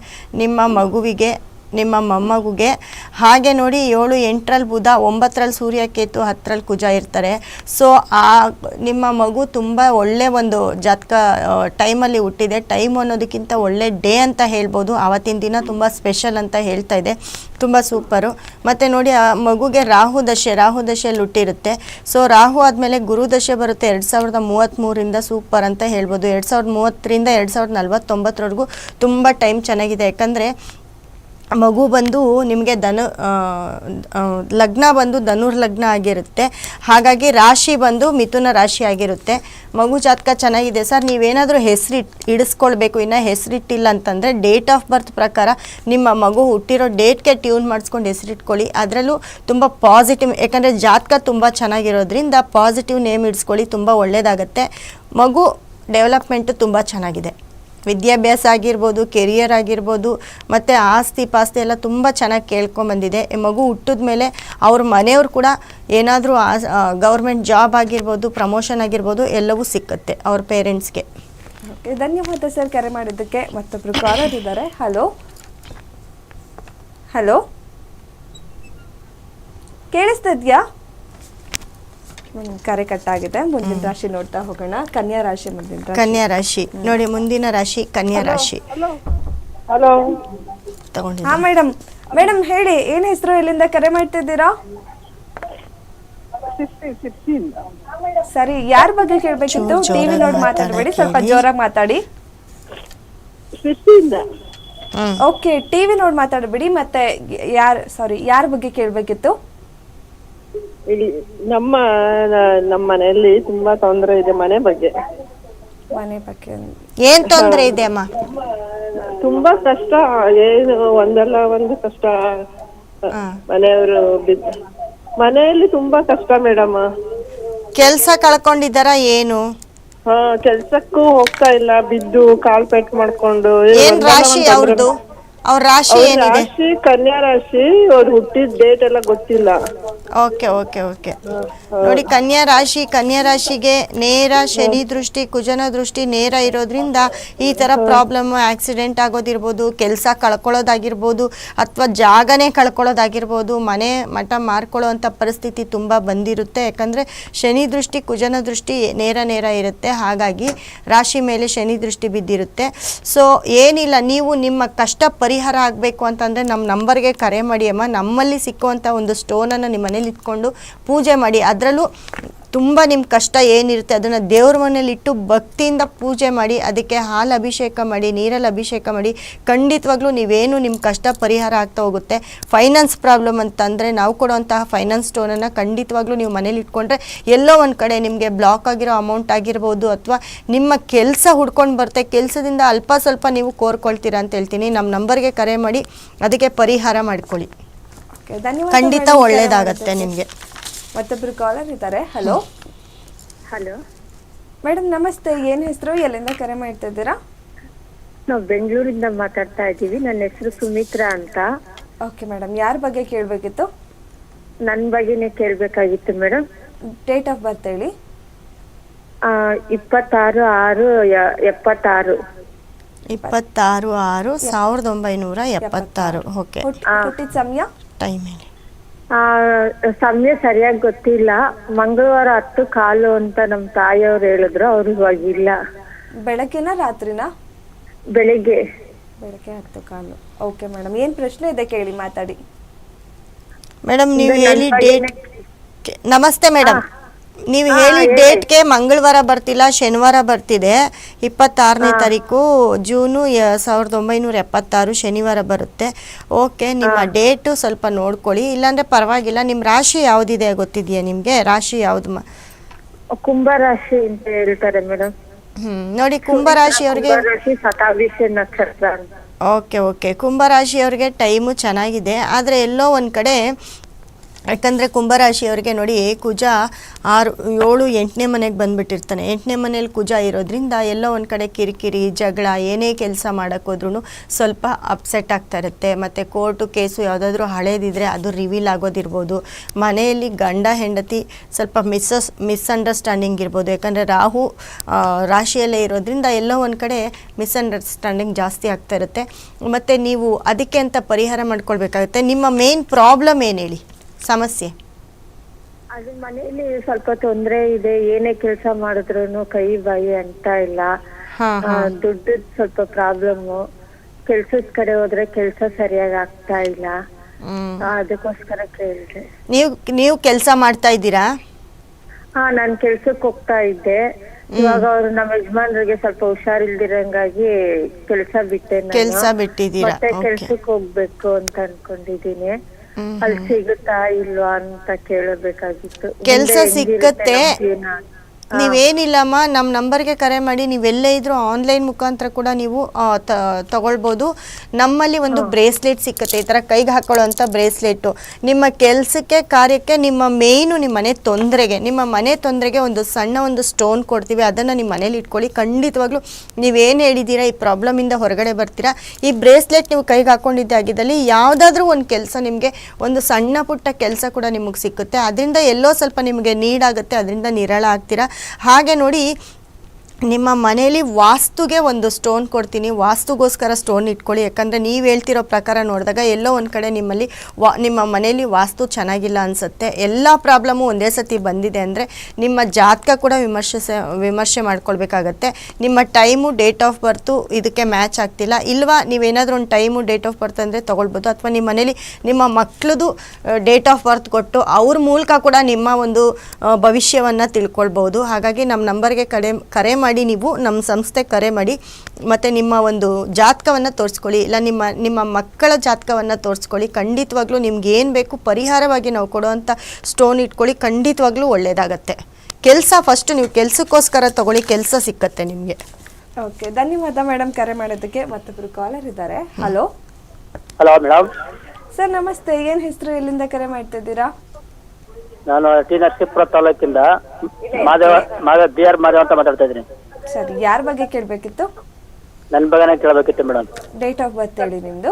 ನಿಮ್ಮ ಮಗುವಿಗೆ. ನಿಮ್ಮ ಮೊಮ್ಮಗುಗೆ. ಹಾಗೆ ನೋಡಿ ಏಳು ಎಂಟರಲ್ಲಿ ಬುಧ ಒಂಬತ್ತರಲ್ಲಿ ಸೂರ್ಯ, ಕೇತು ಹತ್ತರಲ್ಲಿ ಕುಜ ಇರ್ತಾರೆ. ಸೊ ಆ ನಿಮ್ಮ ಮಗು ತುಂಬ ಒಳ್ಳೆ ಒಂದು ಜಾತಕ ಟೈಮಲ್ಲಿ ಹುಟ್ಟಿದೆ. ಟೈಮ್ ಅನ್ನೋದಕ್ಕಿಂತ ಒಳ್ಳೆ ಡೇ ಅಂತ ಹೇಳ್ಬೋದು. ಆವತ್ತಿನ ದಿನ ತುಂಬ ಸ್ಪೆಷಲ್ ಅಂತ ಹೇಳ್ತಾ ಇದೆ. ತುಂಬ ಸೂಪರು. ಮತ್ತು ನೋಡಿ, ಆ ಮಗುಗೆ ರಾಹು ದಶೆ, ರಾಹು ದಶೆಯಲ್ಲಿ ಹುಟ್ಟಿರುತ್ತೆ. ಸೊ ರಾಹು ಆದಮೇಲೆ ಗುರು ದಶೆ ಬರುತ್ತೆ. ಎರಡು ಸಾವಿರದ ಮೂವತ್ತ್ಮೂರಿಂದ ಸೂಪರ್ ಅಂತ ಹೇಳ್ಬೋದು. ಎರಡು ಸಾವಿರದ ಮೂವತ್ತರಿಂದ ಎರಡು ಸಾವಿರದ ನಲ್ವತ್ತೊಂಬತ್ತರವರೆಗೂ ತುಂಬ ಟೈಮ್ ಚೆನ್ನಾಗಿದೆ. ಯಾಕಂದರೆ ಮಗು ಬಂದು ನಿಮಗೆ ಧನು ಲಗ್ನ ಬಂದು ಧನುರ್ ಲಗ್ನ ಆಗಿರುತ್ತೆ. ಹಾಗಾಗಿ ರಾಶಿ ಬಂದು ಮಿಥುನ ರಾಶಿ ಆಗಿರುತ್ತೆ. ಮಗು ಜಾತಕ ಚೆನ್ನಾಗಿದೆ ಸರ್. ನೀವೇನಾದರೂ ಹೆಸರಿಟ್ ಇಡಿಸ್ಕೊಳ್ಬೇಕು. ಇನ್ನು ಹೆಸರಿಟ್ಟಿಲ್ಲ ಅಂತಂದರೆ ಡೇಟ್ ಆಫ್ ಬರ್ತ್ ಪ್ರಕಾರ ನಿಮ್ಮ ಮಗು ಹುಟ್ಟಿರೋ ಡೇಟ್ಗೆ ಟ್ಯೂನ್ ಮಾಡಿಸ್ಕೊಂಡು ಹೆಸರಿಟ್ಕೊಳ್ಳಿ. ಅದರಲ್ಲೂ ತುಂಬ ಪಾಸಿಟಿವ್, ಯಾಕಂದರೆ ಜಾತಕ ತುಂಬ ಚೆನ್ನಾಗಿರೋದ್ರಿಂದ ಪಾಸಿಟಿವ್ ನೇಮ್ ಇಡಿಸ್ಕೊಳ್ಳಿ. ತುಂಬ ಒಳ್ಳೆಯದಾಗತ್ತೆ ಮಗು ಡೆವಲಪ್ಮೆಂಟು ತುಂಬ ಚೆನ್ನಾಗಿದೆ. ವಿದ್ಯಾಭ್ಯಾಸ ಆಗಿರ್ಬೋದು ಕೆರಿಯರ್ ಆಗಿರ್ಬೋದು, ಮತ್ತು ಆಸ್ತಿ ಪಾಸ್ತಿ ಎಲ್ಲ ತುಂಬ ಚೆನ್ನಾಗಿ ಕೇಳ್ಕೊಂಬಂದಿದೆ. ಮಗು ಹುಟ್ಟಿದ ಮೇಲೆ ಅವ್ರ ಮನೆಯವ್ರು ಕೂಡ ಏನಾದರೂ ಗೌರ್ಮೆಂಟ್ ಜಾಬ್ ಆಗಿರ್ಬೋದು ಪ್ರಮೋಷನ್ ಆಗಿರ್ಬೋದು, ಎಲ್ಲವೂ ಸಿಕ್ಕತ್ತೆ ಅವ್ರ ಪೇರೆಂಟ್ಸ್ಗೆ ಓಕೆ ಧನ್ಯವಾದ ಸರ್ ಕರೆ ಮಾಡಿದ್ದಕ್ಕೆ. ಮತ್ತೊಬ್ಬರು ಕಾಲರ್ ಇದ್ದಾರೆ. ಹಲೋ ಹಲೋ ಕೇಳಿಸ್ತಾ ಇದೆಯಾ? ಕರೆ ಕಟ್ಟಾಗಿದೆ ಮುಂದಿನ ರಾಶಿ ನೋಡ್ತಾ ಹೋಗೋಣ. ಕನ್ಯಾ ರಾಶಿ ಮುಂದಿನ ರಾಶಿ. ಕನ್ಯಾ ರಾಶಿ. ನೋಡಿ ಮುಂದಿನ ರಾಶಿ ಕನ್ಯಾ ರಾಶಿ. ಹಲೋ. ತಗೊಂಡಿದ್ದೀನಿ ಹಾ ಮೇಡಮ್. ಮೇಡಮ್ ಹೇಳಿ ಏನ್ ಹೆಸರು ಎಲ್ಲಿಂದ ಕರೆ ಮಾಡ್ತಿದ್ದೀರಾ ಸರಿ ಯಾರ ಬಗ್ಗೆ ಕೇಳ್ಬೇಕಿತ್ತು? ಜೋರಾಗಿ ಟಿವಿ ನೋಡಿ ಮಾತಾಡಬೇಡಿ. ಸ್ವಲ್ಪ ಜೋರಾಗಿ ಮಾತಾಡಿ. ಹ್ಞೂ ಓಕೆ ಟಿವಿ ನೋಡಿ ಮಾತಾಡಬೇಡಿ. ಮತ್ತೆ ಯಾರ್ ಸಾರಿ ಯಾರ ಬಗ್ಗೆ ಕೇಳ್ಬೇಕಿತ್ತು? ಇಲ್ಲಿ ನಮ್ಮ ನಮ್ಮ ಮನೆಯಲ್ಲಿ ತುಂಬಾ ತೊಂದರೆ ಇದೆ ಮನೆ ಬಗ್ಗೆ. ಮನೆ ಬಗ್ಗೆ ಏನು ತೊಂದರೆ ಇದೆ ಅಮ್ಮ? ತುಂಬಾ ಕಷ್ಟ ಏನು ಒಂದಲ್ಲ ಒಂದು ಕಷ್ಟ. ಹಾಂ. ಮನೆಯವರು ಬಿದ್ದು ಮನೆಯಲ್ಲಿ ತುಂಬಾ ಕಷ್ಟ ಮೇಡಮ್ ಕೆಲ್ಸ ಕಳ್ಕೊಂಡಿದ್ದಾರಾ ಏನು? ಹಾ ಕೆಲ್ಸಕ್ಕೂ ಹೋಗ್ತಾ ಇಲ್ಲ ಬಿದ್ದು ಕಾಲ್ ಪೆಟ್ ಮಾಡ್ಕೊಂಡು. ಏನು ರಾಶಿ ಅವ್ರದ್ದು ಅವ್ರ ರಾಶಿ ಅವ್ರ ಏನಿದೆ? ರಾಶಿ ಕನ್ಯಾ ರಾಶಿ ಅವ್ರು ಹುಟ್ಟಿದ ಡೇಟ್ ಎಲ್ಲ ಗೊತ್ತಿಲ್ಲ. Okay okay okay. ನೋಡಿ ಕನ್ಯಾ ರಾಶಿ ಕನ್ಯಾ ರಾಶಿಗೆ ನೇರ ಶನಿ ದೃಷ್ಟಿ ಕುಜನ ದೃಷ್ಟಿ ನೇರ ಇರೋದ್ರಿಂದ ಈ ತರ ಪ್ರಾಬ್ಲಮ್ ಆಕ್ಸಿಡೆಂಟ್ ಆಗೋದಿರ್ಬೋದು ಕೆಲಸ ಕಳ್ಕೊಳ್ಳೋದಾಗಿರ್ಬೋದು ಅಥವಾ ಜಾಗನೇ ಕಳ್ಕೊಳ್ಳೋದಾಗಿರ್ಬೋದು ಮನೆ ಮಠ ಮಾರ್ಕೊಳ್ಳೋ ಅಂತ ಪರಿಸ್ಥಿತಿ ತುಂಬಾ ಬಂದಿರುತ್ತೆ. ಯಾಕಂದ್ರೆ ಶನಿ ದೃಷ್ಟಿ ಕುಜನ ದೃಷ್ಟಿ ನೇರ ನೇರ ಇರುತ್ತೆ. ಹಾಗಾಗಿ ರಾಶಿ ಮೇಲೆ ಶನಿ ದೃಷ್ಟಿ ಬಿದ್ದಿರುತ್ತೆ. ಸೊ ಏನಿಲ್ಲ ನೀವು ನಿಮ್ಮ ಕಷ್ಟ ಪರಿಹಾರ ಆಗಬೇಕು ಅಂತಂದರೆ ನಮ್ಮ ನಂಬರ್ಗೆ ಕರೆ ಮಾಡಿ ಅಮ್ಮ. ನಮ್ಮಲ್ಲಿ ಸಿಕ್ಕುವಂಥ ಒಂದು ಸ್ಟೋನನ್ನು ನಿಮ್ಮ ಮನೇಲಿ ಇಟ್ಕೊಂಡು ಪೂಜೆ ಮಾಡಿ. ಅದರಲ್ಲೂ ತುಂಬ ನಿಮ್ಮ ಕಷ್ಟ ಏನಿರುತ್ತೆ ಅದನ್ನು ದೇವ್ರ ಮನೇಲಿಟ್ಟು ಭಕ್ತಿಯಿಂದ ಪೂಜೆ ಮಾಡಿ ಅದಕ್ಕೆ ಹಾಲು ಅಭಿಷೇಕ ಮಾಡಿ ನೀರಲ್ಲಿ ಅಭಿಷೇಕ ಮಾಡಿ ಖಂಡಿತವಾಗ್ಲೂ ನೀವೇನು ನಿಮ್ಮ ಕಷ್ಟ ಪರಿಹಾರ ಆಗ್ತಾ ಹೋಗುತ್ತೆ. ಫೈನಾನ್ಸ್ ಪ್ರಾಬ್ಲಮ್ ಅಂತಂದರೆ ನಾವು ಕೊಡುವಂತಹ ಫೈನಾನ್ಸ್ ಸ್ಟೋನನ್ನು ಖಂಡಿತವಾಗ್ಲೂ ನೀವು ಮನೇಲಿ ಇಟ್ಕೊಂಡ್ರೆ ಎಲ್ಲೋ ಒಂದು ಕಡೆ ನಿಮಗೆ ಬ್ಲಾಕ್ ಆಗಿರೋ ಅಮೌಂಟ್ ಆಗಿರ್ಬೋದು ಅಥವಾ ನಿಮ್ಮ ಕೆಲಸ ಹುಡ್ಕೊಂಡು ಬರುತ್ತೆ ಕೆಲಸದಿಂದ ಅಲ್ಪ ಸ್ವಲ್ಪ ನೀವು ಕೋರ್ಕೊಳ್ತೀರಾ ಅಂತ ಹೇಳ್ತೀನಿ. ನಮ್ಮ ನಂಬರ್ಗೆ ಕರೆ ಮಾಡಿ ಅದಕ್ಕೆ ಪರಿಹಾರ ಮಾಡ್ಕೊಳ್ಳಿ. ಖಂಡಿತ ಒಳ್ಳೆಯದಾಗತ್ತೆ ಒಳ್ಳೇದಾಗತ್ತೆ ನಿಮಗೆ. ಮತ್ತೊಬ್ರು ಕಾಲರ್ ಇದ್ದಾರೆ. ಹಲೋ ಹಲೋ ಮೇಡಮ್ ನಮಸ್ತೆ. ಏನ್ ಹೆಸರು? ಎಲ್ಲಿಂದ ಕರೆ ಮಾಡ್ತಾ ಇದ್ದೀರಾ? ನಾವು ಬೆಂಗಳೂರಿಂದ ಮಾತಾಡ್ತಾ ಇದ್ದೀವಿ. ನನ್ನ ಹೆಸರು ಸುಮಿತ್ರಾ ಅಂತ. ಓಕೆ ಮೇಡಮ್ ಯಾರ ಬಗ್ಗೆ ಕೇಳಬೇಕಿತ್ತು? ನನ್ನ ಬಗ್ಗೆನೇ ಕೇಳಬೇಕಾಗಿತ್ತು ಮೇಡಮ್ ಡೇಟ್ ಆಫ್ ಬರ್ತ್ ಹೇಳಿ. ಇಪ್ಪತ್ತಾರು ಆರು ಯ- ಎಪ್ಪತ್ತಾರು. ಇಪ್ಪತ್ತಾರು ಆರು ಸಾವಿರದ ಒಂಬೈನೂರ ಎಪ್ಪತ್ತಾರು. ಓಕೆ ಹುಟ್- ಹುಟ್ಟಿದ ಸಮಯ? ಟೈಮ್ ಹೇಳಿ. ಸಮಯ ಸರಿಯಾಗಿ ಗೊತ್ತಿಲ್ಲ. ಮಂಗಳವಾರ ಹತ್ತು ಕಾಲು ಅಂತ ನಮ್ಮ ತಾಯಿಯವ್ರು ಹೇಳಿದ್ರು ಅವ್ರು ಇವಾಗ ಇಲ್ಲ ಬೆಳಗ್ಗೆನ ರಾತ್ರಿನ? ಬೆಳಿಗ್ಗೆ. ಬೆಳಗ್ಗೆ ಹತ್ತು ಕಾಲು. ಓಕೆ ಮೇಡಮ್ ಏನ್ ಪ್ರಶ್ನೆ ಇದೆ ಕೇಳಿ ಮಾತಾಡಿ. ಮೇಡಮ್ ನೀವು ಹೇಳಿ ಡೇಟ್ ನಮಸ್ತೆ ಮೇಡಮ್ ನೀವು ಹೇಳಿ. ಡೇಟ್ಗೆ ಮಂಗಳವಾರ ಬರ್ತಿಲ್ಲ ಶನಿವಾರ ಬರ್ತಿದೆ. ಇಪ್ಪತ್ತಾರನೇ ತಾರೀಕು ಜೂನು ಸಾವಿರದ ಒಂಬೈನೂರ ಎಪ್ಪತ್ತಾರು ಶನಿವಾರ ಬರುತ್ತೆ. ಓಕೆ ನಿಮ್ಮ ಡೇಟು ಸ್ವಲ್ಪ ನೋಡ್ಕೊಳ್ಳಿ. ಇಲ್ಲಾಂದ್ರೆ ಪರವಾಗಿಲ್ಲ ನಿಮ್ಮ ರಾಶಿ ಯಾವ್ದಿದೆ ಗೊತ್ತಿದೆಯಾ ನಿಮಗೆ? ರಾಶಿ ಯಾವ್ದು ಕುಂಭ ರಾಶಿ ಅಂತ ಹೇಳ್ತಾರೆ ಮೇಡಮ್. ಹ್ಮ್ ನೋಡಿ ಕುಂಭರಾಶಿಯವ್ರಿಗೆ ಕುಂಭರಾಶಿ ಅವ್ರಿಗೆ ನಕ್ಷತ್ರ ಓಕೆ ಓಕೆ. ಕುಂಭರಾಶಿಯವ್ರಿಗೆ ಟೈಮು ಚೆನ್ನಾಗಿದೆ. ಆದರೆ ಎಲ್ಲೋ ಒಂದು ಕಡೆ ಯಾಕಂದರೆ ಕುಂಭರಾಶಿಯವ್ರಿಗೆ ನೋಡಿ ಕುಜ ಆರು, ಏಳು, ಎಂಟನೇ ಮನೆಗೆ ಬಂದುಬಿಟ್ಟಿರ್ತಾನೆ. ಎಂಟನೇ ಮನೇಲಿ ಕುಜ ಇರೋದ್ರಿಂದ ಎಲ್ಲೋ ಒಂದು ಕಡೆ ಕಿರಿಕಿರಿ, ಜಗಳ, ಏನೇ ಕೆಲಸ ಮಾಡೋಕ್ಕೋದ್ರೂ ಸ್ವಲ್ಪ ಅಪ್ಸೆಟ್ ಆಗ್ತಾ ಇರುತ್ತೆ. ಮತ್ತು ಕೋರ್ಟು ಕೇಸು ಯಾವುದಾದ್ರೂ ಹಳೇದಿದ್ರೆ ಅದು ರಿವೀಲ್ ಆಗೋದಿರ್ಬೋದು. ಮನೆಯಲ್ಲಿ ಗಂಡ, ಹೆಂಡತಿ ಸ್ವಲ್ಪ ಮಿಸ್ಸಸ್ ಮಿಸ್ಅಂಡರ್ಸ್ಟ್ಯಾಂಡಿಂಗ್ ಇರ್ಬೋದು. ಯಾಕಂದರೆ ರಾಹು ರಾಶಿಯಲ್ಲೇ ಇರೋದ್ರಿಂದ ಎಲ್ಲೋ ಒಂದು ಕಡೆ ಮಿಸ್ಅಂಡರ್ಸ್ಟ್ಯಾಂಡಿಂಗ್ ಜಾಸ್ತಿ ಆಗ್ತಾ ಇರುತ್ತೆ. ಮತ್ತು ನೀವು ಅದಕ್ಕೆ ಅಂತ ಪರಿಹಾರ ಮಾಡ್ಕೊಳ್ಬೇಕಾಗುತ್ತೆ. ನಿಮ್ಮ ಮೇನ್ ಪ್ರಾಬ್ಲಮ್ ಏನು ಹೇಳಿ? ಸಮಸ್ಯೆ? ಅದು ಮನೆಯಲ್ಲಿ ಸ್ವಲ್ಪ ತೊಂದ್ರೆ ಇದೆ ಏನೇ ಕೆಲಸ ಮಾಡಿದ್ರು ಕೈ ಬಾಯಿ ಅಂತ ಇಲ್ಲ. ದುಡ್ಡು ಸ್ವಲ್ಪ ಪ್ರಾಬ್ಲಮ್ ಕೆಲ್ಸದ ಕಡೆ ಹೋದ್ರೆ ಕೆಲ್ಸ ಸರಿಯಾಗಿ ಆಗ್ತಾ ಇಲ್ಲ. ಅದಕ್ಕೋಸ್ಕರ ಕೇಳಿದೆ. ನೀವು ನೀವು ಕೆಲಸ ಮಾಡ್ತಾ ಇದ್ದೀರಾ? ಹಾ ನಾನ್ ಕೆಲ್ಸಕ್ಕೆ ಹೋಗ್ತಾ ಇದ್ದೆ. ಇವಾಗ ಅವ್ರು ನಮ್ಮ ಯಜಮಾನರಿಗೆ ಸ್ವಲ್ಪ ಹುಷಾರಿಲ್ದಿರಂಗಾಗಿ ಕೆಲ್ಸ ಬಿಟ್ಟೆ. ಕೆಲ್ಸ ಬಿಟ್ಟಿದ್ದೀರಾ, ಮತ್ತೆ. ಕೆಲ್ಸಕ್ಕೆ ಹೋಗ್ಬೇಕು ಅಂತ ಅನ್ಕೊಂಡಿದೀನಿ ಅಲ್ಲಿ ಸಿಗುತ್ತಾ ಇಲ್ವಾ ಅಂತ ಕೇಳಬೇಕಾಗಿತ್ತು ಕೆಲ್ಸ ಸಿಕ್ಕತ್ತೆ. ನೀವೇನಿಲ್ಲಮ್ಮ ನಮ್ಮ ನಂಬರ್ಗೆ ಕರೆ ಮಾಡಿ ನೀವೆಲ್ಲೇ ಇದ್ರೂ ಆನ್ಲೈನ್ ಮುಖಾಂತರ ಕೂಡ ನೀವು ತಗೊಳ್ಬೋದು. ನಮ್ಮಲ್ಲಿ ಒಂದು ಬ್ರೇಸ್ಲೆಟ್ ಸಿಕ್ಕತ್ತೆ ಈ ಥರ ಕೈಗೆ ಹಾಕೊಳ್ಳೋವಂಥ ಬ್ರೇಸ್ಲೆಟ್ಟು ನಿಮ್ಮ ಕೆಲಸಕ್ಕೆ ಕಾರ್ಯಕ್ಕೆ ನಿಮ್ಮ ಮೇಯ್ನು ನಿಮ್ಮ ಮನೆ ತೊಂದರೆಗೆ ನಿಮ್ಮ ಮನೆ ತೊಂದರೆಗೆ ಒಂದು ಸಣ್ಣ ಒಂದು ಸ್ಟೋನ್ ಕೊಡ್ತೀವಿ ಅದನ್ನು ನಿಮ್ಮ ಮನೇಲಿ ಇಟ್ಕೊಳ್ಳಿ. ಖಂಡಿತವಾಗ್ಲೂ ನೀವೇನು ಹೇಳಿದ್ದೀರಾ ಈ ಪ್ರಾಬ್ಲಮಿಂದ ಹೊರಗಡೆ ಬರ್ತೀರಾ ಈ ಬ್ರೇಸ್ಲೆಟ್ ನೀವು ಕೈಗೆ ಹಾಕೊಂಡಿದ್ದೆ ಆಗಿದ್ದಲ್ಲಿ ಯಾವುದಾದ್ರೂ ಒಂದು ಕೆಲಸ ನಿಮಗೆ ಒಂದು ಸಣ್ಣ ಪುಟ್ಟ ಕೆಲಸ ಕೂಡ ನಿಮಗೆ ಸಿಕ್ಕುತ್ತೆ. ಅದರಿಂದ ಎಲ್ಲೋ ಸ್ವಲ್ಪ ನಿಮಗೆ ನೀಡಾಗುತ್ತೆ ಅದರಿಂದ ನಿರಳ ಆಗ್ತೀರಾ? ಹಾಗೆ ನೋಡಿ ನಿಮ್ಮ ಮನೇಲಿ ವಾಸ್ತುಗೆ ಒಂದು ಸ್ಟೋನ್ ಕೊಡ್ತೀನಿ, ವಾಸ್ತುಗೋಸ್ಕರ ಸ್ಟೋನ್ ಇಟ್ಕೊಳ್ಳಿ. ಯಾಕಂದರೆ ನೀವು ಹೇಳ್ತಿರೋ ಪ್ರಕಾರ ನೋಡಿದಾಗ ಎಲ್ಲೋ ಒಂದು ಕಡೆ ನಿಮ್ಮಲ್ಲಿ ವಾ, ನಿಮ್ಮ ಮನೇಲಿ ವಾಸ್ತು ಚೆನ್ನಾಗಿಲ್ಲ ಅನಿಸುತ್ತೆ. ಎಲ್ಲ ಪ್ರಾಬ್ಲಮ್ಮು ಒಂದೇ ಸತಿ ಬಂದಿದೆ ಅಂದರೆ ನಿಮ್ಮ ಜಾತಕ ಕೂಡ ವಿಮರ್ಶೆ ವಿಮರ್ಶೆ ಮಾಡ್ಕೊಳ್ಬೇಕಾಗತ್ತೆ. ನಿಮ್ಮ ಟೈಮು, ಡೇಟ್ ಆಫ್ ಬರ್ತು ಇದಕ್ಕೆ ಮ್ಯಾಚ್ ಆಗ್ತಿಲ್ಲ. ಇಲ್ವಾ ನೀವೇನಾದರೂ ಒಂದು ಟೈಮು, ಡೇಟ್ ಆಫ್ ಬರ್ತ್ ಅಂದರೆ ತೊಗೊಳ್ಬೋದು. ಅಥವಾ ನಿಮ್ಮ ಮನೇಲಿ ನಿಮ್ಮ ಮಕ್ಕಳದು ಡೇಟ್ ಆಫ್ ಬರ್ತ್ ಕೊಟ್ಟು ಅವ್ರ ಮೂಲಕ ಕೂಡ ನಿಮ್ಮ ಒಂದು ಭವಿಷ್ಯವನ್ನು ತಿಳ್ಕೊಳ್ಬೋದು. ಹಾಗಾಗಿ ನಮ್ಮ ನಂಬರ್ಗೆ ಕಡೆ, ಕರೆ ಮಾಡಿ ನೀವು ನಮ್ಮ ಸಂಸ್ಥೆ ಕರೆ ಮಾಡಿ ಮತ್ತು ನಿಮ್ಮ ಒಂದು ಜಾತಕವನ್ನು ತೋರಿಸ್ಕೊಳ್ಳಿ ಇಲ್ಲ ನಿಮ್ಮ ನಿಮ್ಮ ಮಕ್ಕಳ ಜಾತಕವನ್ನು ತೋರಿಸ್ಕೊಳ್ಳಿ. ಖಂಡಿತವಾಗ್ಲೂ ನಿಮ್ಗೆ ಏನು ಬೇಕು ಪರಿಹಾರವಾಗಿ ನಾವು ಕೊಡುವಂಥ ಸ್ಟೋನ್ ಇಟ್ಕೊಳ್ಳಿ ಖಂಡಿತವಾಗ್ಲೂ ಒಳ್ಳೆಯದಾಗತ್ತೆ ಕೆಲಸ ಫಸ್ಟ್ ನೀವು ಕೆಲಸಕ್ಕೋಸ್ಕರ ತಗೊಳ್ಳಿ ಕೆಲಸ ಸಿಕ್ಕತ್ತೆ ನಿಮಗೆ. ಓಕೆ ಧನ್ಯವಾದ ಮೇಡಮ್ ಕರೆ ಮಾಡೋದಕ್ಕೆ. ಮತ್ತೊಬ್ಬರು ಕಾಲರ್ ಇದ್ದಾರೆ. ಹಲೋ ಹಲೋ ಮೇಡಮ್ ಸರ್ ನಮಸ್ತೆ. ಏನ್ ಹೆಸರು ಎಲ್ಲಿಂದ ಕರೆ ಮಾಡ್ತಾ ಇದ್ದೀರಾ? ನಾನು ಟಿ ನರಸೀಪುರ ತಾಲೂಕಿಂದ. ಮಾದೇವ ಮಾದೇವ ಬಿ ಆರ್ ಮಾದೇವ ಅಂತ ಮಾತಾಡ್ತಾ ಇದ್ದೀನಿ. ಸರಿ ಯಾರ ಬಗ್ಗೆ ಕೇಳಬೇಕಿತ್ತು? ನನ್ನ ಬಗ್ಗೆನೇ ಕೇಳಬೇಕಿತ್ತು ಮೇಡಮ್ ಡೇಟ್ ಆಫ್ ಬರ್ತ್ ಹೇಳಿ ನಿಮ್ದು.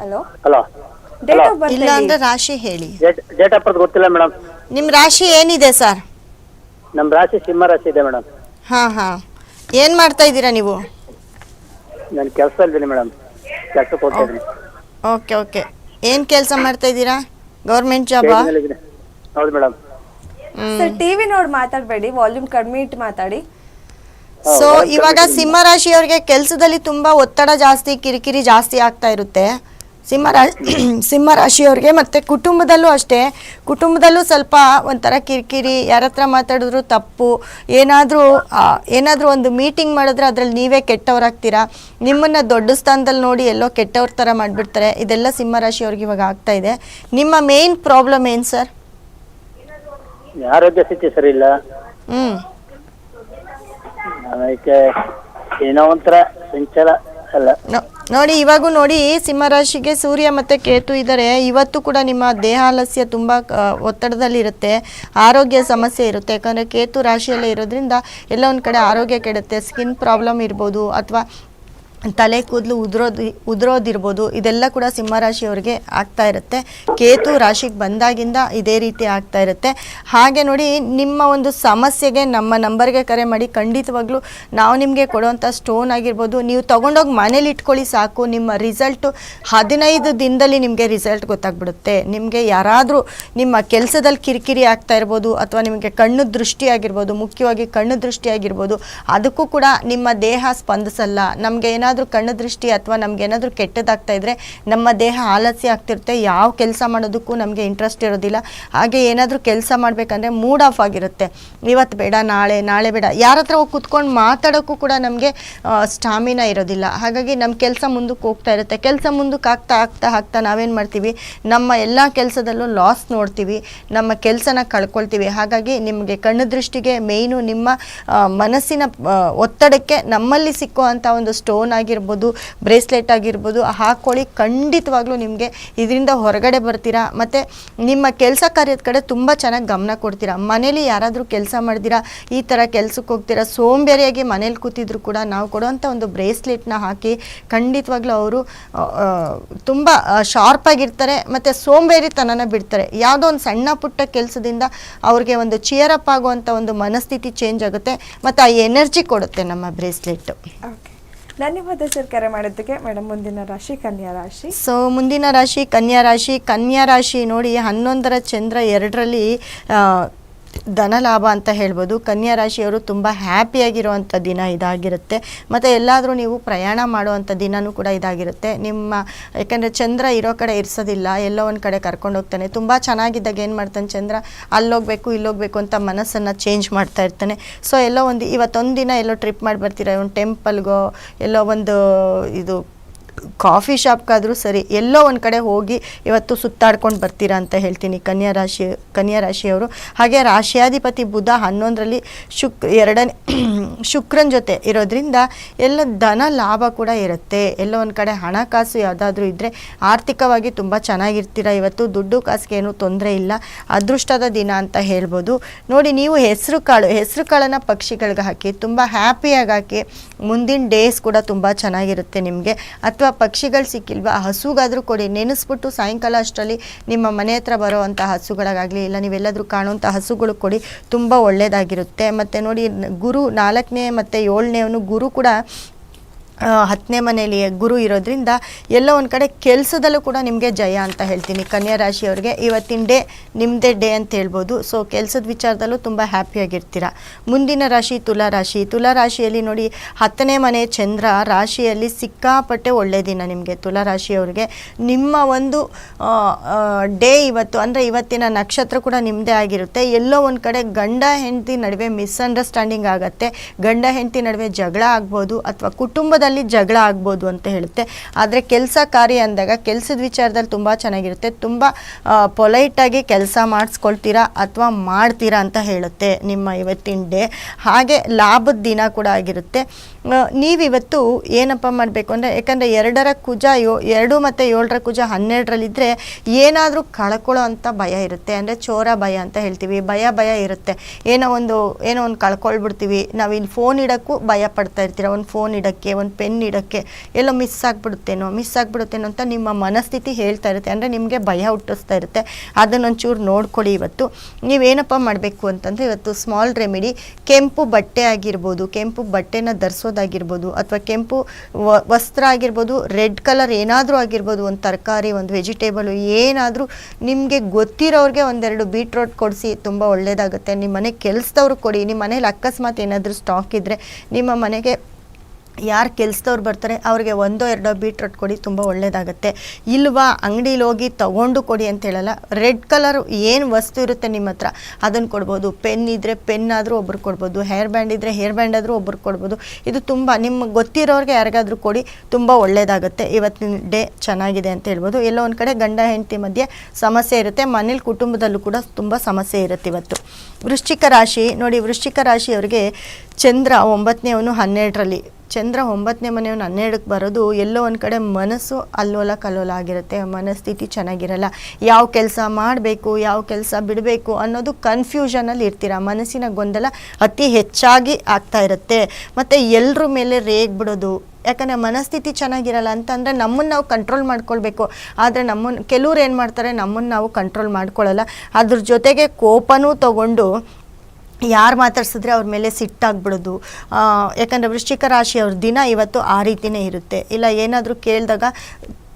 Hello hello date of birth ಇಲ್ಲ ಅಂದ್ರೆ ರಾಶಿ ಹೇಳಿ. ಡೇಟ್ ಆಫ್ ಬರ್ತ್ ಗೊತ್ತಿಲ್ಲ ಮೇಡಮ್ ನಿಮ್ಮ ರಾಶಿ ಏನಿದೆ ಸರ್? ನಮ್ಮ ರಾಶಿ ಸಿಂಹ ರಾಶಿ ಇದೆ ಮೇಡಮ್ ಹಾಂ ಹಾಂ. ಏನು ಮಾಡ್ತಾ ಇದ್ದೀರಾ ನೀವು? ನಾನು ಕೆಲಸ ಇದ್ದೀನಿ ಮೇಡಮ್ ಕೆಲಸಕ್ಕೆ ಹೋಗ್ತಾ ಇದ್ದೀನಿ. Okay okay. ಏನು ಕೆಲಸ ಮಾಡ್ತಾ ಇದ್ದೀರಾ? ಗೌರ್ಮೆಂಟ್ ಜಾಬಾ? ಹೌದು ಮೇಡಮ್ ಸರ್ ಟಿವಿ ನೋಡಿ ಮಾತಾಡಬೇಡಿ ವಾಲ್ಯೂಮ್ ಕಡಿಮೆ ಇಟ್ಟು ಮಾತಾಡಿ. ಸೊ ಇವಾಗ ಸಿಂಹ ರಾಶಿಯವ್ರಿಗೆ ಕೆಲಸದಲ್ಲಿ ತುಂಬಾ ಒತ್ತಡ ಜಾಸ್ತಿ ಕಿರಿಕಿರಿ ಜಾಸ್ತಿ ಆಗ್ತಾ ಇರುತ್ತೆ. ಸಿಂಹ ರಾ ಸಿಂಹ ರಾಶಿಯವ್ರಿಗೆ ಮತ್ತು ಕುಟುಂಬದಲ್ಲೂ ಅಷ್ಟೇ. ಕುಟುಂಬದಲ್ಲೂ ಸ್ವಲ್ಪ ಒಂಥರ ಕಿರಿಕಿರಿ ಯಾರ ಹತ್ರ ಮಾತಾಡಿದ್ರು ತಪ್ಪು ಏನಾದರೂ ಏನಾದರೂ ಒಂದು ಮೀಟಿಂಗ್ ಮಾಡಿದ್ರೆ ಅದರಲ್ಲಿ ನೀವೇ ಕೆಟ್ಟವರಾಗ್ತೀರಾ? ನಿಮ್ಮನ್ನು ದೊಡ್ಡ ಸ್ಥಾನದಲ್ಲಿ ನೋಡಿ ಎಲ್ಲೋ ಕೆಟ್ಟವ್ರ ಥರ ಮಾಡಿಬಿಡ್ತಾರೆ. ಇದೆಲ್ಲ ಸಿಂಹ ರಾಶಿಯವ್ರಿಗೆ ಇವಾಗ ಆಗ್ತಾ ಇದೆ. ನಿಮ್ಮ ಮೇನ್ ಪ್ರಾಬ್ಲಮ್ ಏನು ಸರ್ ಆರೋಗ್ಯ ಸ್ಥಿತಿ ಸರಿ ಇಲ್ಲ. ಅದಕ್ಕೆ ಏನೋ ಒಂಥರ ಸಂಚಲ ಅಲ್ಲ ನೋಡಿ ಇವಾಗೂ ನೋಡಿ ಸಿಂಹರಾಶಿಗೆ ಸೂರ್ಯ ಮತ್ತೆ ಕೇತು ಇದ್ದಾರೆ ಇವತ್ತು ಕೂಡ ನಿಮ್ಮ ದೇಹಲಸ್ಯ ತುಂಬಾ ಒತ್ತಡದಲ್ಲಿ ಇರುತ್ತೆ. ಆರೋಗ್ಯ ಸಮಸ್ಯೆ ಇರುತ್ತೆ. ಯಾಕಂದ್ರೆ ಕೇತು ರಾಶಿಯಲ್ಲೇ ಇರೋದ್ರಿಂದ ಎಲ್ಲ ಒಂದ್ ಕಡೆ ಆರೋಗ್ಯ ಕೆಡುತ್ತೆ. ಸ್ಕಿನ್ ಪ್ರಾಬ್ಲಮ್ ಇರ್ಬೋದು ಅಥವಾ ತಲೆ ಕೂದಲು ಉದುರೋದು, ಉದುರೋದಿರ್ಬೋದು, ಇದೆಲ್ಲ ಕೂಡ ಸಿಂಹರಾಶಿಯವರಿಗೆ ಆಗ್ತಾ ಇರುತ್ತೆ. ಕೇತು ರಾಶಿಗೆ ಬಂದಾಗಿಂದ ಇದೇ ರೀತಿ ಆಗ್ತಾ ಇರುತ್ತೆ. ಹಾಗೆ ನೋಡಿ, ನಿಮ್ಮ ಒಂದು ಸಮಸ್ಯೆಗೆ, ನಮ್ಮ ನಂಬರ್ಗೆ ಕರೆ ಮಾಡಿ, ಖಂಡಿತವಾಗ್ಲೂ ನಾವು ನಿಮಗೆ ಕೊಡುವಂಥ ಸ್ಟೋನ್ ಆಗಿರ್ಬೋದು, ನೀವು ತೊಗೊಂಡೋಗಿ ಮನೇಲಿ ಇಟ್ಕೊಳ್ಳಿ ಸಾಕು. ನಿಮ್ಮ ರಿಸಲ್ಟು ಹದಿನೈದು ದಿನದಲ್ಲಿ ನಿಮಗೆ ರಿಸಲ್ಟ್ ಗೊತ್ತಾಗ್ಬಿಡುತ್ತೆ. ನಿಮಗೆ ಯಾರಾದರೂ ನಿಮ್ಮ ಕೆಲಸದಲ್ಲಿ ಕಿರಿಕಿರಿ ಆಗ್ತಾ ಇರ್ಬೋದು, ಅಥವಾ ನಿಮಗೆ ಕಣ್ಣು ದೃಷ್ಟಿ ಆಗಿರ್ಬೋದು, ಮುಖ್ಯವಾಗಿ ಕಣ್ಣು ದೃಷ್ಟಿ ಆಗಿರ್ಬೋದು, ಅದಕ್ಕೂ ಕೂಡ ನಿಮ್ಮ ದೇಹ ಸ್ಪಂದಿಸಲ್ಲ. ನಮಗೆ ಏನಾದರೂ ಕಣ್ಣು ದೃಷ್ಟಿ ಅಥವಾ ನಮ್ಗೆ ಏನಾದರೂ ಕೆಟ್ಟದಾಗ್ತಾ ಇದ್ರೆ ನಮ್ಮ ದೇಹ ಆಲಸ್ಯ ಆಗ್ತಿರುತ್ತೆ. ಯಾವ ಕೆಲಸ ಮಾಡೋದಕ್ಕೂ ನಮಗೆ ಇಂಟ್ರೆಸ್ಟ್ ಇರೋದಿಲ್ಲ. ಹಾಗೆ ಏನಾದರೂ ಕೆಲಸ ಮಾಡಬೇಕಂದ್ರೆ ಮೂಡ್ ಆಫ್ ಆಗಿರುತ್ತೆ. ಇವತ್ತು ಬೇಡ, ನಾಳೆ ನಾಳೆ ಬೇಡ. ಯಾರ ಹತ್ರ ಹೋಗಿ ಕುತ್ಕೊಂಡು ಮಾತಾಡೋಕ್ಕೂ ಕೂಡ ನಮಗೆ ಸ್ಟಾಮಿನಾ ಇರೋದಿಲ್ಲ. ಹಾಗಾಗಿ ನಮ್ಮ ಕೆಲಸ ಮುಂದಕ್ಕೆ ಹೋಗ್ತಾ ಇರುತ್ತೆ. ಕೆಲಸ ಮುಂದಕ್ಕೆ ಆಗ್ತಾ ಆಗ್ತಾ ಆಗ್ತಾ ನಾವೇನು ಮಾಡ್ತೀವಿ? ನಮ್ಮ ಎಲ್ಲ ಕೆಲಸದಲ್ಲೂ ಲಾಸ್ ನೋಡ್ತೀವಿ. ನಮ್ಮ ಕೆಲಸನ ಕಳ್ಕೊಳ್ತೀವಿ. ಹಾಗಾಗಿ ನಿಮಗೆ ಕಣ್ಣು ದೃಷ್ಟಿಗೆ ಮೇಯ್ನು ನಿಮ್ಮ ಮನಸ್ಸಿನ ಒತ್ತಡಕ್ಕೆ ನಮ್ಮಲ್ಲಿ ಸಿಕ್ಕುವಂಥ ಒಂದು ಸ್ಟೋನ್ ಆಗಿರ್ಬೋದು, ಬ್ರೇಸ್ಲೆಟ್ ಆಗಿರ್ಬೋದು ಹಾಕ್ಕೊಳ್ಳಿ ಖಂಡಿತವಾಗ್ಲೂ ನಿಮಗೆ ಇದರಿಂದ ಹೊರಗಡೆ ಬರ್ತೀರಾ? ಮತ್ತು ನಿಮ್ಮ ಕೆಲಸ ಕಾರ್ಯದ ಕಡೆ ತುಂಬ ಚೆನ್ನಾಗಿ ಗಮನ ಕೊಡ್ತೀರಾ? ಮನೇಲಿ ಯಾರಾದರೂ ಕೆಲಸ ಮಾಡ್ತೀರಾ ಈ ಥರ ಕೆಲಸಕ್ಕೆ ಹೋಗ್ತೀರಾ? ಸೋಂಬೇರಿಯಾಗಿ ಮನೇಲಿ ಕೂತಿದ್ರು ಕೂಡ ನಾವು ಕೊಡುವಂಥ ಒಂದು ಬ್ರೇಸ್ಲೆಟ್ನ ಹಾಕಿ ಖಂಡಿತವಾಗ್ಲೂ ಅವರು ತುಂಬ ಶಾರ್ಪಾಗಿರ್ತಾರೆ ಮತ್ತು ಸೋಂಬೇರಿತನನ ಬಿಡ್ತಾರೆ. ಯಾವುದೋ ಒಂದು ಸಣ್ಣ ಪುಟ್ಟ ಕೆಲಸದಿಂದ ಅವ್ರಿಗೆ ಒಂದು ಚಿಯರ್ ಅಪ್ ಆಗುವಂಥ ಒಂದು ಮನಸ್ಥಿತಿ ಚೇಂಜ್ ಆಗುತ್ತೆ. ಮತ್ತು ಆ ಎನರ್ಜಿ ಕೊಡುತ್ತೆ ನಮ್ಮ ಬ್ರೇಸ್ಲೆಟ್. ಧನ್ಯವಾದ ಸರ್ ಕರೆ ಮಾಡಿದ್ದಕ್ಕೆ ಮೇಡಮ್ ಮುಂದಿನ ರಾಶಿ ಕನ್ಯಾ ರಾಶಿ. ಸೊ ಮುಂದಿನ ರಾಶಿ ಕನ್ಯಾ ರಾಶಿ ಕನ್ಯಾ ರಾಶಿ ನೋಡಿ ಹನ್ನೊಂದರ ಚಂದ್ರ ಎರಡರಲ್ಲಿ ಧನ ಲಾಭ ಅಂತ ಹೇಳ್ಬೋದು. ಕನ್ಯಾ ರಾಶಿಯವರು ತುಂಬ ಹ್ಯಾಪಿಯಾಗಿರುವಂಥ ದಿನ ಇದಾಗಿರುತ್ತೆ. ಮತ್ತು ಎಲ್ಲಾದರೂ ನೀವು ಪ್ರಯಾಣ ಮಾಡುವಂಥ ದಿನವೂ ಕೂಡ ಇದಾಗಿರುತ್ತೆ. ನಿಮ್ಮ, ಯಾಕೆಂದರೆ ಚಂದ್ರ ಇರೋ ಕಡೆ ಇರಿಸೋದಿಲ್ಲ, ಎಲ್ಲೋ ಒಂದು ಕಡೆ ಕರ್ಕೊಂಡು ಹೋಗ್ತಾನೆ. ತುಂಬ ಚೆನ್ನಾಗಿದ್ದಾಗ ಏನು ಮಾಡ್ತಾನೆ ಚಂದ್ರ? ಅಲ್ಲೋಗಬೇಕು, ಇಲ್ಲೋಗಬೇಕು ಅಂತ ಮನಸ್ಸನ್ನು ಚೇಂಜ್ ಮಾಡ್ತಾ ಇರ್ತಾನೆ. ಸೊ ಎಲ್ಲೋ ಒಂದು ಇವತ್ತೊಂದು ದಿನ ಎಲ್ಲೋ ಟ್ರಿಪ್ ಮಾಡಿ ಬರ್ತೀರ? ಒಂದು ಟೆಂಪಲ್ಗೋ ಎಲ್ಲೋ ಒಂದು ಇದು ಕಾಫಿ ಶಾಪ್ಗಾದರೂ ಸರಿ, ಎಲ್ಲೋ ಒಂದು ಕಡೆ ಹೋಗಿ ಇವತ್ತು ಸುತ್ತಾಡ್ಕೊಂಡು ಬರ್ತೀರಾ ಅಂತ ಹೇಳ್ತೀನಿ ಕನ್ಯಾ ರಾಶಿ, ಕನ್ಯಾ ರಾಶಿಯವರು. ಹಾಗೆ ರಾಶಿಯಾಧಿಪತಿ ಬುಧ ಹನ್ನೊಂದರಲ್ಲಿ ಶುಕ್, ಎರಡನೇ, ಶುಕ್ರನ ಜೊತೆ ಇರೋದ್ರಿಂದ ಎಲ್ಲ ಧನ ಲಾಭ ಕೂಡ ಇರುತ್ತೆ. ಎಲ್ಲೋ ಒಂದು ಕಡೆ ಹಣಕಾಸು ಯಾವುದಾದ್ರೂ ಇದ್ದರೆ ಆರ್ಥಿಕವಾಗಿ ತುಂಬ ಚೆನ್ನಾಗಿರ್ತೀರ. ಇವತ್ತು ದುಡ್ಡು ಕಾಸಿಗೆ ಏನೂ ತೊಂದರೆ ಇಲ್ಲ. ಅದೃಷ್ಟದ ದಿನ ಅಂತ ಹೇಳ್ಬೋದು. ನೋಡಿ, ನೀವು ಹೆಸರು ಕಾಳು, ಹೆಸರು ಕಾಳನ್ನು ಪಕ್ಷಿಗಳಿಗೆ ಹಾಕಿ, ತುಂಬ ಹ್ಯಾಪಿಯಾಗಿ ಹಾಕಿ ಮುಂದಿನ ಡೇಸ್ ಕೂಡ ತುಂಬ ಚೆನ್ನಾಗಿರುತ್ತೆ ನಿಮಗೆ. ಅಥವಾ ಪಕ್ಷಿಗಳು ಸಿಕ್ಕಿಲ್ವಾ ಹಸುಗಾದರೂ ಕೊಡಿ, ನೆನೆಸ್ಬಿಟ್ಟು ಸಾಯಂಕಾಲ ಅಷ್ಟರಲ್ಲಿ ನಿಮ್ಮ ಮನೆ ಹತ್ರ ಬರೋವಂಥ ಹಸುಗಳಿಗಾಗಲಿ ಇಲ್ಲ ನೀವೆಲ್ಲಾದರೂ ಕಾಣುವಂಥ ಹಸುಗಳು ಕೊಡಿ, ತುಂಬ ಒಳ್ಳೆಯದಾಗಿರುತ್ತೆ ಮತ್ತು ನೋಡಿ, ಗುರು ನಾಲ್ಕನೇ ಮತ್ತು ಏಳನೇವನು ಗುರು ಕೂಡ ಹತ್ತನೇ ಮನೆಯಲ್ಲಿ ಗುರು ಇರೋದ್ರಿಂದ ಎಲ್ಲೋ ಒಂದು ಕಡೆ ಕೆಲಸದಲ್ಲೂ ಕೂಡ ನಿಮಗೆ ಜಯ ಅಂತ ಹೇಳ್ತೀನಿ. ಕನ್ಯಾ ರಾಶಿಯವ್ರಿಗೆ ಇವತ್ತಿನ ಡೇ ನಿಮ್ಮದೇ ಡೇ ಅಂತ ಹೇಳ್ಬೋದು. ಸೊ ಕೆಲಸದ ವಿಚಾರದಲ್ಲೂ ತುಂಬ ಹ್ಯಾಪಿಯಾಗಿರ್ತೀರ ಮುಂದಿನ ರಾಶಿ ತುಲಾ ರಾಶಿ. ತುಲಾ ರಾಶಿಯಲ್ಲಿ ನೋಡಿ ಹತ್ತನೇ ಮನೆ ಚಂದ್ರ ರಾಶಿಯಲ್ಲಿ ಸಿಕ್ಕಾಪಟ್ಟೆ ಒಳ್ಳೆಯ ದಿನ ನಿಮಗೆ. ತುಲಾ ರಾಶಿಯವ್ರಿಗೆ ನಿಮ್ಮ ಒಂದು ಡೇ ಇವತ್ತು ಅಂದರೆ ಇವತ್ತಿನ ನಕ್ಷತ್ರ ಕೂಡ ನಿಮ್ಮದೇ ಆಗಿರುತ್ತೆ. ಎಲ್ಲೋ ಒಂದು ಕಡೆ ಗಂಡ ಹೆಂಡತಿ ನಡುವೆ ಮಿಸ್ಅಂಡರ್ಸ್ಟ್ಯಾಂಡಿಂಗ್ ಆಗುತ್ತೆ. ಗಂಡ ಹೆಂಡತಿ ನಡುವೆ ಜಗಳ ಆಗ್ಬೋದು ಅಥವಾ ಕುಟುಂಬದಲ್ಲಿ ಜಗಳ ಆಗ್ಬೋದು ಅಂತ ಹೇಳುತ್ತೆ. ಆದರೆ ಕೆಲಸ ಕಾರ್ಯ ಅಂದಾಗ ಕೆಲಸದ ವಿಚಾರದಲ್ಲಿ ತುಂಬ ಚೆನ್ನಾಗಿರುತ್ತೆ. ತುಂಬ ಪೊಲೈಟಾಗಿ ಕೆಲಸ ಮಾಡಿಸ್ಕೊಳ್ತೀರಾ ಅಥವಾ ಮಾಡ್ತೀರಾ ಅಂತ ಹೇಳುತ್ತೆ ನಿಮ್ಮ ಇವತ್ತಿನ ಡೇ. ಹಾಗೆ ಲಾಭದ ದಿನ ಕೂಡ ಆಗಿರುತ್ತೆ. ನೀವಿವತ್ತು ಏನಪ್ಪ ಮಾಡಬೇಕು ಅಂದರೆ, ಯಾಕಂದರೆ ಎರಡರ ಕುಜ ಯೋ, ಎರಡು ಮತ್ತು ಏಳರ ಕುಜ ಹನ್ನೆರಡರಲ್ಲಿದ್ದರೆ ಏನಾದರೂ ಕಳ್ಕೊಳ್ಳೋ ಅಂಥ ಭಯ ಇರುತ್ತೆ. ಅಂದರೆ ಚೋರ ಭಯ ಅಂತ ಹೇಳ್ತೀವಿ. ಭಯ ಭಯ ಇರುತ್ತೆ. ಏನೋ ಒಂದು ಏನೋ ಒಂದು ಕಳ್ಕೊಳ್ಬಿಡ್ತೀವಿ. ನಾವು ಇಲ್ಲಿ ಫೋನ್ ಇಡೋಕ್ಕೂ ಭಯ ಪಡ್ತಾ ಇರ್ತೀರ. ಒಂದು ಫೋನ್ ಇಡೋಕ್ಕೆ, ಒಂದು ಪೆನ್ ಇಡೋಕ್ಕೆ. ಎಲ್ಲೋ ಮಿಸ್ ಆಗಿಬಿಡುತ್ತೇನೋ ಮಿಸ್ ಆಗಿಬಿಡುತ್ತೇನೋ ಅಂತ ನಿಮ್ಮ ಮನಸ್ಥಿತಿ ಹೇಳ್ತಾ ಇರುತ್ತೆ. ಅಂದರೆ ನಿಮಗೆ ಭಯ ಹುಟ್ಟಿಸ್ತಾ ಇರುತ್ತೆ. ಅದನ್ನೊಂಚೂರು ನೋಡ್ಕೊಳ್ಳಿ ಇವತ್ತು. ನೀವೇನಪ್ಪ ಮಾಡಬೇಕು ಅಂತಂದರೆ ಇವತ್ತು ಸ್ಮಾಲ್ ರೆಮಿಡಿ ಕೆಂಪು ಬಟ್ಟೆ ಆಗಿರ್ಬೋದು. ಕೆಂಪು ಬಟ್ಟೆನ ಧರಿಸೋದಾಗಿರ್ಬೋದು ಅಥವಾ ಕೆಂಪು ವಸ್ತ್ರ ಆಗಿರ್ಬೋದು, ರೆಡ್ ಕಲರ್ ಏನಾದರೂ ಆಗಿರ್ಬೋದು, ಒಂದು ತರಕಾರಿ, ಒಂದು ವೆಜಿಟೇಬಲು ಏನಾದರೂ ನಿಮಗೆ ಗೊತ್ತಿರೋರಿಗೆ ಒಂದೆರಡು ಬೀಟ್ರೋಟ್ ಕೊಡಿಸಿ ತುಂಬ ಒಳ್ಳೆಯದಾಗುತ್ತೆ ನಿಮ್ಮ ಮನೆ ಕೆಲಸದವ್ರು ಕೊಡಿ, ನಿಮ್ಮ ಮನೇಲಿ ಅಕಸ್ಮಾತ್ ಏನಾದರೂ ಸ್ಟಾಕ್ ಇದ್ದರೆ ನಿಮ್ಮ ಮನೆಗೆ ಯಾರು ಕೆಲಸದವ್ರು ಬರ್ತಾರೆ, ಅವ್ರಿಗೆ ಒಂದೋ ಎರಡೋ ಬೀಟ್ರೋಟ್ ಕೊಡಿ, ತುಂಬ ಒಳ್ಳೆಯದಾಗುತ್ತೆ ಇಲ್ವಾ, ಅಂಗಡೀಲಿ ಹೋಗಿ ತಗೊಂಡು ಕೊಡಿ ಅಂತ ಹೇಳಲ್ಲ. ರೆಡ್ ಕಲರ್ ಏನು ವಸ್ತು ಇರುತ್ತೆ ನಿಮ್ಮ ಹತ್ರ ಅದನ್ನು ಕೊಡ್ಬೋದು. ಪೆನ್ ಇದ್ದರೆ ಪೆನ್ ಆದರೂ ಒಬ್ರು ಕೊಡ್ಬೋದು. ಹೇರ್ ಬ್ಯಾಂಡ್ ಇದ್ದರೆ ಹೇರ್ ಬ್ಯಾಂಡ್ ಆದರೂ ಒಬ್ರು ಕೊಡ್ಬೋದು. ಇದು ತುಂಬ ನಿಮ್ಗೆ ಗೊತ್ತಿರೋರಿಗೆ ಯಾರಿಗಾದರೂ ಕೊಡಿ, ತುಂಬ ಒಳ್ಳೆಯದಾಗುತ್ತೆ ಇವತ್ತಿನ ಡೇ ಚೆನ್ನಾಗಿದೆ ಅಂತ ಹೇಳ್ಬೋದು. ಎಲ್ಲೋ ಒಂದು ಕಡೆ ಗಂಡ, ಹೆಂಡತಿ ಮಧ್ಯೆ ಸಮಸ್ಯೆ ಇರುತ್ತೆ. ಮನೇಲಿ ಕುಟುಂಬದಲ್ಲೂ ಕೂಡ ತುಂಬ ಸಮಸ್ಯೆ ಇರುತ್ತೆ ಇವತ್ತು. ವೃಶ್ಚಿಕ ರಾಶಿ, ನೋಡಿ ವೃಶ್ಚಿಕ ರಾಶಿಯವರಿಗೆ ಚಂದ್ರ ಒಂಬತ್ತನೇ ಅವನು ಹನ್ನೆರಡರಲ್ಲಿ. ಚಂದ್ರ ಒಂಬತ್ತನೇ ಮನೆಯವನು ಹನ್ನೆರಡಕ್ಕೆ ಬರೋದು, ಎಲ್ಲೋ ಒಂದು ಕಡೆ ಮನಸ್ಸು ಅಲ್ಲೋಲ ಕಲ್ಲೋಲ ಆಗಿರುತ್ತೆ, ಮನಸ್ಥಿತಿ ಚೆನ್ನಾಗಿರಲ್ಲ. ಯಾವ ಕೆಲಸ ಮಾಡಬೇಕು, ಯಾವ ಕೆಲಸ ಬಿಡಬೇಕು ಅನ್ನೋದು ಕನ್ಫ್ಯೂಷನಲ್ಲಿ ಇರ್ತೀರ, ಮನಸ್ಸಿನ ಗೊಂದಲ ಅತಿ ಹೆಚ್ಚಾಗಿ ಆಗ್ತಾ ಇರುತ್ತೆ. ಮತ್ತು ಎಲ್ಲರ ಮೇಲೆ ರೇಗ್ ಬಿಡೋದು, ಯಾಕಂದರೆ ಮನಸ್ಥಿತಿ ಚೆನ್ನಾಗಿರಲ್ಲ ಅಂತಂದರೆ ನಮ್ಮನ್ನು ನಾವು ಕಂಟ್ರೋಲ್ ಮಾಡ್ಕೊಳ್ಬೇಕು. ಆದರೆ ನಮ್ಮನ್ನು ಕೆಲವ್ರು ಏನು ಮಾಡ್ತಾರೆ ನಮ್ಮನ್ನು ನಾವು ಕಂಟ್ರೋಲ್ ಮಾಡ್ಕೊಳ್ಳಲ್ಲ ಅದ್ರ ಜೊತೆಗೆ ಕೋಪನೂ ತಗೊಂಡು ಯಾರು ಮಾತಾಡ್ಸಿದ್ರೆ ಅವ್ರ ಮೇಲೆ ಸಿಟ್ಟಾಗ್ಬಿಡೋದು. ಯಾಕಂದರೆ ವೃಶ್ಚಿಕ ರಾಶಿಯವ್ರ ದಿನ ಇವತ್ತು ಆ ರೀತಿಯೇ ಇರುತ್ತೆ. ಇಲ್ಲ ಏನಾದರೂ ಕೇಳಿದಾಗ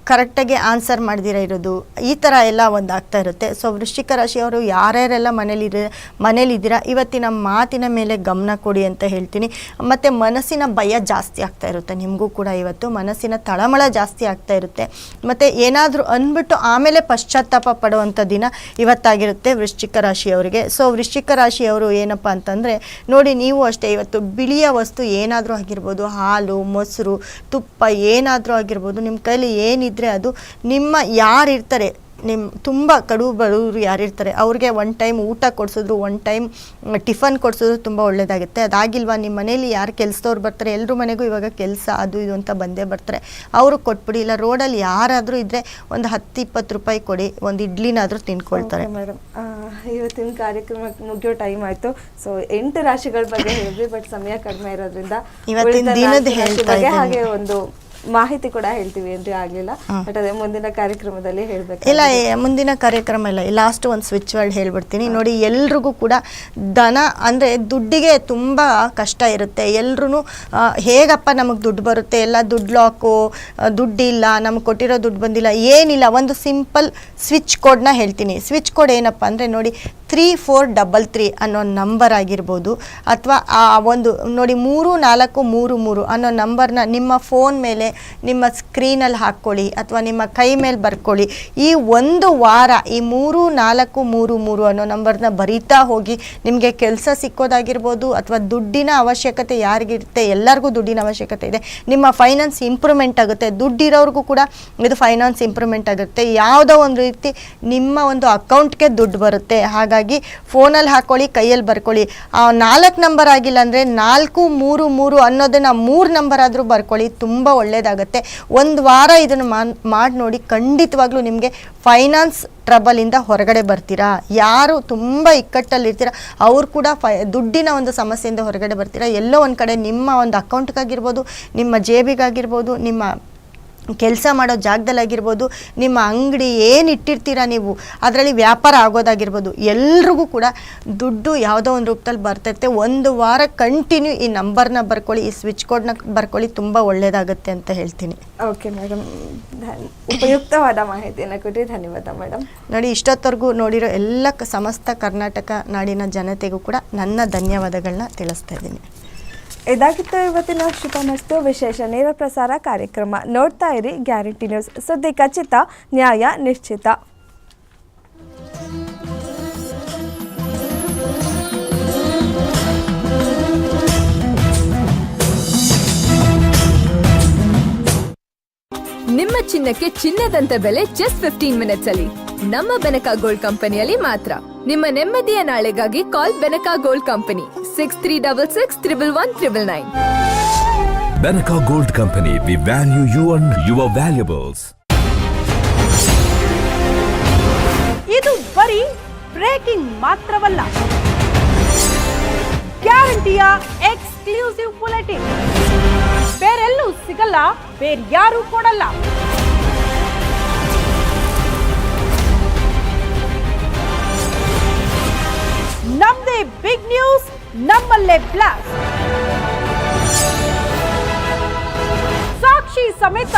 ಕರೆಕ್ಟಾಗಿ ಆನ್ಸರ್ ಮಾಡ್ದಿರ ಇರೋದು, ಈ ಥರ ಎಲ್ಲ ಒಂದು ಆಗ್ತಾ ಇರುತ್ತೆ. ಸೊ ವೃಶ್ಚಿಕ ರಾಶಿಯವರು ಯಾರ್ಯಾರೆಲ್ಲ ಮನೇಲಿರ, ಮನೇಲಿದ್ದೀರಾ, ಇವತ್ತಿನ ಮಾತಿನ ಮೇಲೆ ಗಮನ ಕೊಡಿ ಅಂತ ಹೇಳ್ತೀನಿ. ಮತ್ತು ಮನಸ್ಸಿನ ಭಯ ಜಾಸ್ತಿ ಆಗ್ತಾ ಇರುತ್ತೆ, ನಿಮಗೂ ಕೂಡ ಇವತ್ತು. ಮನಸ್ಸಿನ ತಳಮಳ ಜಾಸ್ತಿ ಆಗ್ತಾ ಇರುತ್ತೆ. ಮತ್ತು ಏನಾದರೂ ಅಂದ್ಬಿಟ್ಟು ಆಮೇಲೆ ಪಶ್ಚಾತ್ತಾಪ ಪಡುವಂಥ ದಿನ ಇವತ್ತಾಗಿರುತ್ತೆ ವೃಶ್ಚಿಕ ರಾಶಿಯವರಿಗೆ. ಸೊ ವೃಶ್ಚಿಕ ರಾಶಿಯವರು ಏನಪ್ಪ ಅಂತಂದರೆ, ನೋಡಿ ನೀವು ಅಷ್ಟೇ, ಇವತ್ತು ಬಿಳಿಯ ವಸ್ತು ಏನಾದರೂ ಆಗಿರ್ಬೋದು, ಹಾಲು, ಮೊಸರು, ತುಪ್ಪ ಏನಾದರೂ ಆಗಿರ್ಬೋದು ನಿಮ್ಮ ಕೈಲಿ ಏನಿದ್ರೆ ಅದು ನಿಮ್ಮ ಯಾರಿರ್ತಾರೆ ನಿಮ್ಮ ತುಂಬ ಕಡು ಬಡವರು ಯಾರಿರ್ತಾರೆ ಅವ್ರಿಗೆ ಒನ್ ಟೈಮ್ ಊಟ ಕೊಡಿಸಿದ್ರು ಒನ್ ಟೈಮ್ ಟಿಫನ್ ಕೊಡಿಸಿದ್ರು ತುಂಬ ಒಳ್ಳೆಯದಾಗುತ್ತೆ ಅದಾಗಿಲ್ವಾ ನಿಮ್ಮ ಮನೇಲಿ ಯಾರು ಕೆಲಸದವ್ರು ಬರ್ತಾರೆ ಎಲ್ಲರ ಮನೆಗೂ ಇವಾಗ ಕೆಲಸ ಅದು ಇದು ಅಂತ ಬಂದೇ ಬರ್ತಾರೆ. ಅವರು ಕೊಟ್ಬಿಡಿ ಇಲ್ಲ ರೋಡಲ್ಲಿ ಯಾರಾದರೂ ಇದ್ದರೆ ಒಂದು ಹತ್ತು ಇಪ್ಪತ್ತು ರೂಪಾಯಿ ಕೊಡಿ ಒಂದು ಇಡ್ಲಿನಾದರೂ ತಿನ್ಕೊಳ್ತಾರೆ. ಮೇಡಮ್. ಇವತ್ತಿನ ಕಾರ್ಯಕ್ರಮ ಮುಗಿಯೋ ಟೈಮ್ ಆಯ್ತು. ಸೊ ಎಂಟು ರಾಶಿಗಳ ಬಗ್ಗೆ ಹೇಳಿದ್ವಿ ಬಟ್ ಸಮಯ ಕಡಿಮೆ ಇರೋದ್ರಿಂದ ಇವತ್ತಿನ ದಿನದ. ಹಾಗೆ ಒಂದು ಮಾಹಿತಿ ಕೂಡ ಹೇಳ್ತೀವಿ ಏನ್ರಿ ಆಗ್ಲಿಲ್ಲ. ಬಟ್ ಅದೇ ಮುಂದಿನ ಕಾರ್ಯಕ್ರಮದಲ್ಲಿ ಹೇಳ್ಬೇಕು. ಇಲ್ಲ ಮುಂದಿನ ಕಾರ್ಯಕ್ರಮ ಇಲ್ಲ. ಲಾಸ್ಟ್ ಒಂದು ಸ್ವಿಚ್ ವರ್ಡ್ ಹೇಳ್ಬಿಡ್ತೀನಿ. ನೋಡಿ ಎಲ್ರಿಗೂ ಕೂಡ ದನ ಅಂದರೆ ದುಡ್ಡಿಗೆ ತುಂಬ ಕಷ್ಟ ಇರುತ್ತೆ. ಎಲ್ರೂ ಹೇಗಪ್ಪ ನಮಗೆ ದುಡ್ಡು ಬರುತ್ತೆ? ಎಲ್ಲ ದುಡ್ಡು ಲಾಕು ದುಡ್ಡಿಲ್ಲ ನಮಗೆ ಕೊಟ್ಟಿರೋ ದುಡ್ಡು ಬಂದಿಲ್ಲ ಏನಿಲ್ಲ. ಒಂದು ಸಿಂಪಲ್ ಸ್ವಿಚ್ ಕೋಡ್ನ ಹೇಳ್ತೀನಿ. ಸ್ವಿಚ್ ಕೋಡ್ ಏನಪ್ಪ ಅಂದರೆ ನೋಡಿ ತ್ರೀ ಫೋರ್ ಡಬಲ್ ತ್ರೀ ಅನ್ನೋ ನಂಬರ್ ಆಗಿರ್ಬೋದು. ಅಥವಾ ಆ ಒಂದು ನೋಡಿ ಮೂರು ನಾಲ್ಕು ಮೂರು ಮೂರು ಅನ್ನೋ ನಂಬರ್ನ ನಿಮ್ಮ ಫೋನ್ ಮೇಲೆ ನಿಮ್ಮ ಸ್ಕ್ರೀನಲ್ಲಿ ಹಾಕ್ಕೊಳ್ಳಿ ಅಥವಾ ನಿಮ್ಮ ಕೈ ಮೇಲೆ ಬರ್ಕೊಳ್ಳಿ. ಈ ಒಂದು ವಾರ ಈ ಮೂರು ನಾಲ್ಕು ಮೂರು ಮೂರು ಅನ್ನೋ ನಂಬರ್ನ ಬರಿತಾ ಹೋಗಿ ನಿಮಗೆ ಕೆಲಸ ಸಿಕ್ಕೋದಾಗಿರ್ಬೋದು ಅಥವಾ ದುಡ್ಡಿನ ಅವಶ್ಯಕತೆ ಯಾರಿಗಿರುತ್ತೆ ಎಲ್ಲರಿಗೂ ದುಡ್ಡಿನ ಅವಶ್ಯಕತೆ ಇದೆ. ನಿಮ್ಮ ಫೈನಾನ್ಸ್ ಇಂಪ್ರೂವ್ಮೆಂಟ್ ಆಗುತ್ತೆ. ದುಡ್ಡಿರೋರಿಗೂ ಕೂಡ ಇದು ಫೈನಾನ್ಸ್ ಇಂಪ್ರೂವ್ಮೆಂಟ್ ಆಗುತ್ತೆ. ಯಾವುದೋ ಒಂದು ರೀತಿ ನಿಮ್ಮ ಒಂದು ಅಕೌಂಟ್ಗೆ ದುಡ್ಡು ಬರುತ್ತೆ. ಹಾಗಾಗಿ ಫೋನಲ್ಲಿ ಹಾಕ್ಕೊಳ್ಳಿ ಕೈಯಲ್ಲಿ ಬರ್ಕೊಳ್ಳಿ. ನಾಲ್ಕು ನಂಬರ್ ಆಗಿಲ್ಲ ಅಂದರೆ ನಾಲ್ಕು, ಮೂರು ಮೂರು ಅನ್ನೋದನ್ನು ಮೂರು ನಂಬರ್ ಆದರೂ ಬರ್ಕೊಳ್ಳಿ. ತುಂಬ ಒಳ್ಳೆಯದಾಗುತ್ತೆ ಒಂದು ವಾರ ಇದನ್ನು ಮಾಡಿ ನೋಡಿ ಖಂಡಿತವಾಗ್ಲೂ ನಿಮಗೆ ಫೈನಾನ್ಸ್ ಟ್ರಬಲಿಂದ ಹೊರಗಡೆ ಬರ್ತೀರಾ? ಯಾರು ತುಂಬ ಇಕ್ಕಟ್ಟಲ್ಲಿರ್ತೀರ? ಅವ್ರು ಕೂಡ ಫೈ, ದುಡ್ಡಿನ ಒಂದು ಸಮಸ್ಯೆಯಿಂದ ಹೊರಗಡೆ ಬರ್ತೀರಾ? ಎಲ್ಲೋ ಒಂದು ಕಡೆ ನಿಮ್ಮ ಒಂದು ಅಕೌಂಟ್ಗಾಗಿರ್ಬೋದು ನಿಮ್ಮ ಜೇಬಿಗಾಗಿರ್ಬೋದು, ನಿಮ್ಮ ಕೆಲಸ ಮಾಡೋ ಜಾಗದಲ್ಲಾಗಿರ್ಬೋದು ನಿಮ್ಮ ಅಂಗಡಿ ಏನು ಇಟ್ಟಿರ್ತೀರಾ ನೀವು ಅದರಲ್ಲಿ ವ್ಯಾಪಾರ ಆಗೋದಾಗಿರ್ಬೋದು ಎಲ್ರಿಗೂ ಕೂಡ ದುಡ್ಡು ಯಾವುದೋ ಒಂದು ರೂಪದಲ್ಲಿ ಬರ್ತಿರುತ್ತೆ. ಒಂದು ವಾರ ಕಂಟಿನ್ಯೂ ಈ ನಂಬರ್ನ ಬರ್ಕೊಳ್ಳಿ ಈ ಸ್ವಿಚ್ ಕೋಡ್ನ ಬರ್ಕೊಳ್ಳಿ ತುಂಬ ಒಳ್ಳೆಯದಾಗುತ್ತೆ ಅಂತ ಹೇಳ್ತೀನಿ. ಓಕೆ ಮೇಡಮ್ ಉಪಯುಕ್ತವಾದ ಮಾಹಿತಿಯನ್ನು ಕೊಟ್ಟು ಧನ್ಯವಾದ ಮೇಡಮ್ ನೋಡಿ ಇಷ್ಟೊತ್ತವರೆಗೂ ನೋಡಿರೋ ಎಲ್ಲ ಕ- ಸಮಸ್ತ ಕರ್ನಾಟಕ ನಾಡಿನ ಜನತೆಗೂ ಕೂಡ ನನ್ನ ಧನ್ಯವಾದಗಳನ್ನ ತಿಳಿಸ್ತಾ ಇದ್ದೀನಿ. ಇದಾಗಿತ್ತು ಇವತ್ತಿನ ಶುಭಮಸ್ತು ವಿಶೇಷ ನೇರ ಪ್ರಸಾರ ಕಾರ್ಯಕ್ರಮ. ನೋಡ್ತಾ ಇರಿ ಗ್ಯಾರಂಟಿ ನ್ಯೂಸ್. ಸುದ್ದಿ ಖಚಿತ, ನ್ಯಾಯ ನಿಶ್ಚಿತ. ನಿಮ್ಮ ಚಿನ್ನಕ್ಕೆ ಚಿನ್ನದಂತ ಬೆಲೆ ಜಸ್ಟ್ ಫಿಫ್ಟೀನ್ ಮಿನಿಟ್ಸ್ ಅಲ್ಲಿ. ನಮ್ಮ ಬೆನಕ ಗೋಲ್ಡ್ ಕಂಪನಿಯಲ್ಲಿ ಮಾತ್ರ. ನಿಮ್ಮ ನೆಮ್ಮದಿಯ ನಾಳೆಗಾಗಿ call Benaka gold company. Six three double six triple one triple nine Benaca Gold Company, we value you and your valuables. ಇದು ಬರೀ ಬ್ರೇಕಿಂಗ್ ಮಾತ್ರವಲ್ಲ. ಗ್ಯಾರಂಟಿಯ ಎಕ್ಸ್ಕ್ಲೂಸಿವ್ ಬುಲೆಟಿನ್. ಬೇರೆಲ್ಲೂ ಸಿಗಲ್ಲ ಬೇರ್ಯಾರೂ ಕೊಡಲ್ಲ. ನಮ್ದೇ ಬಿಗ್ ನ್ಯೂಸ್ ನಮ್ಮಲ್ಲೇ ಬ್ಲಾಸ್ಟ್ ಸಾಕ್ಷಿ ಸಮೇತ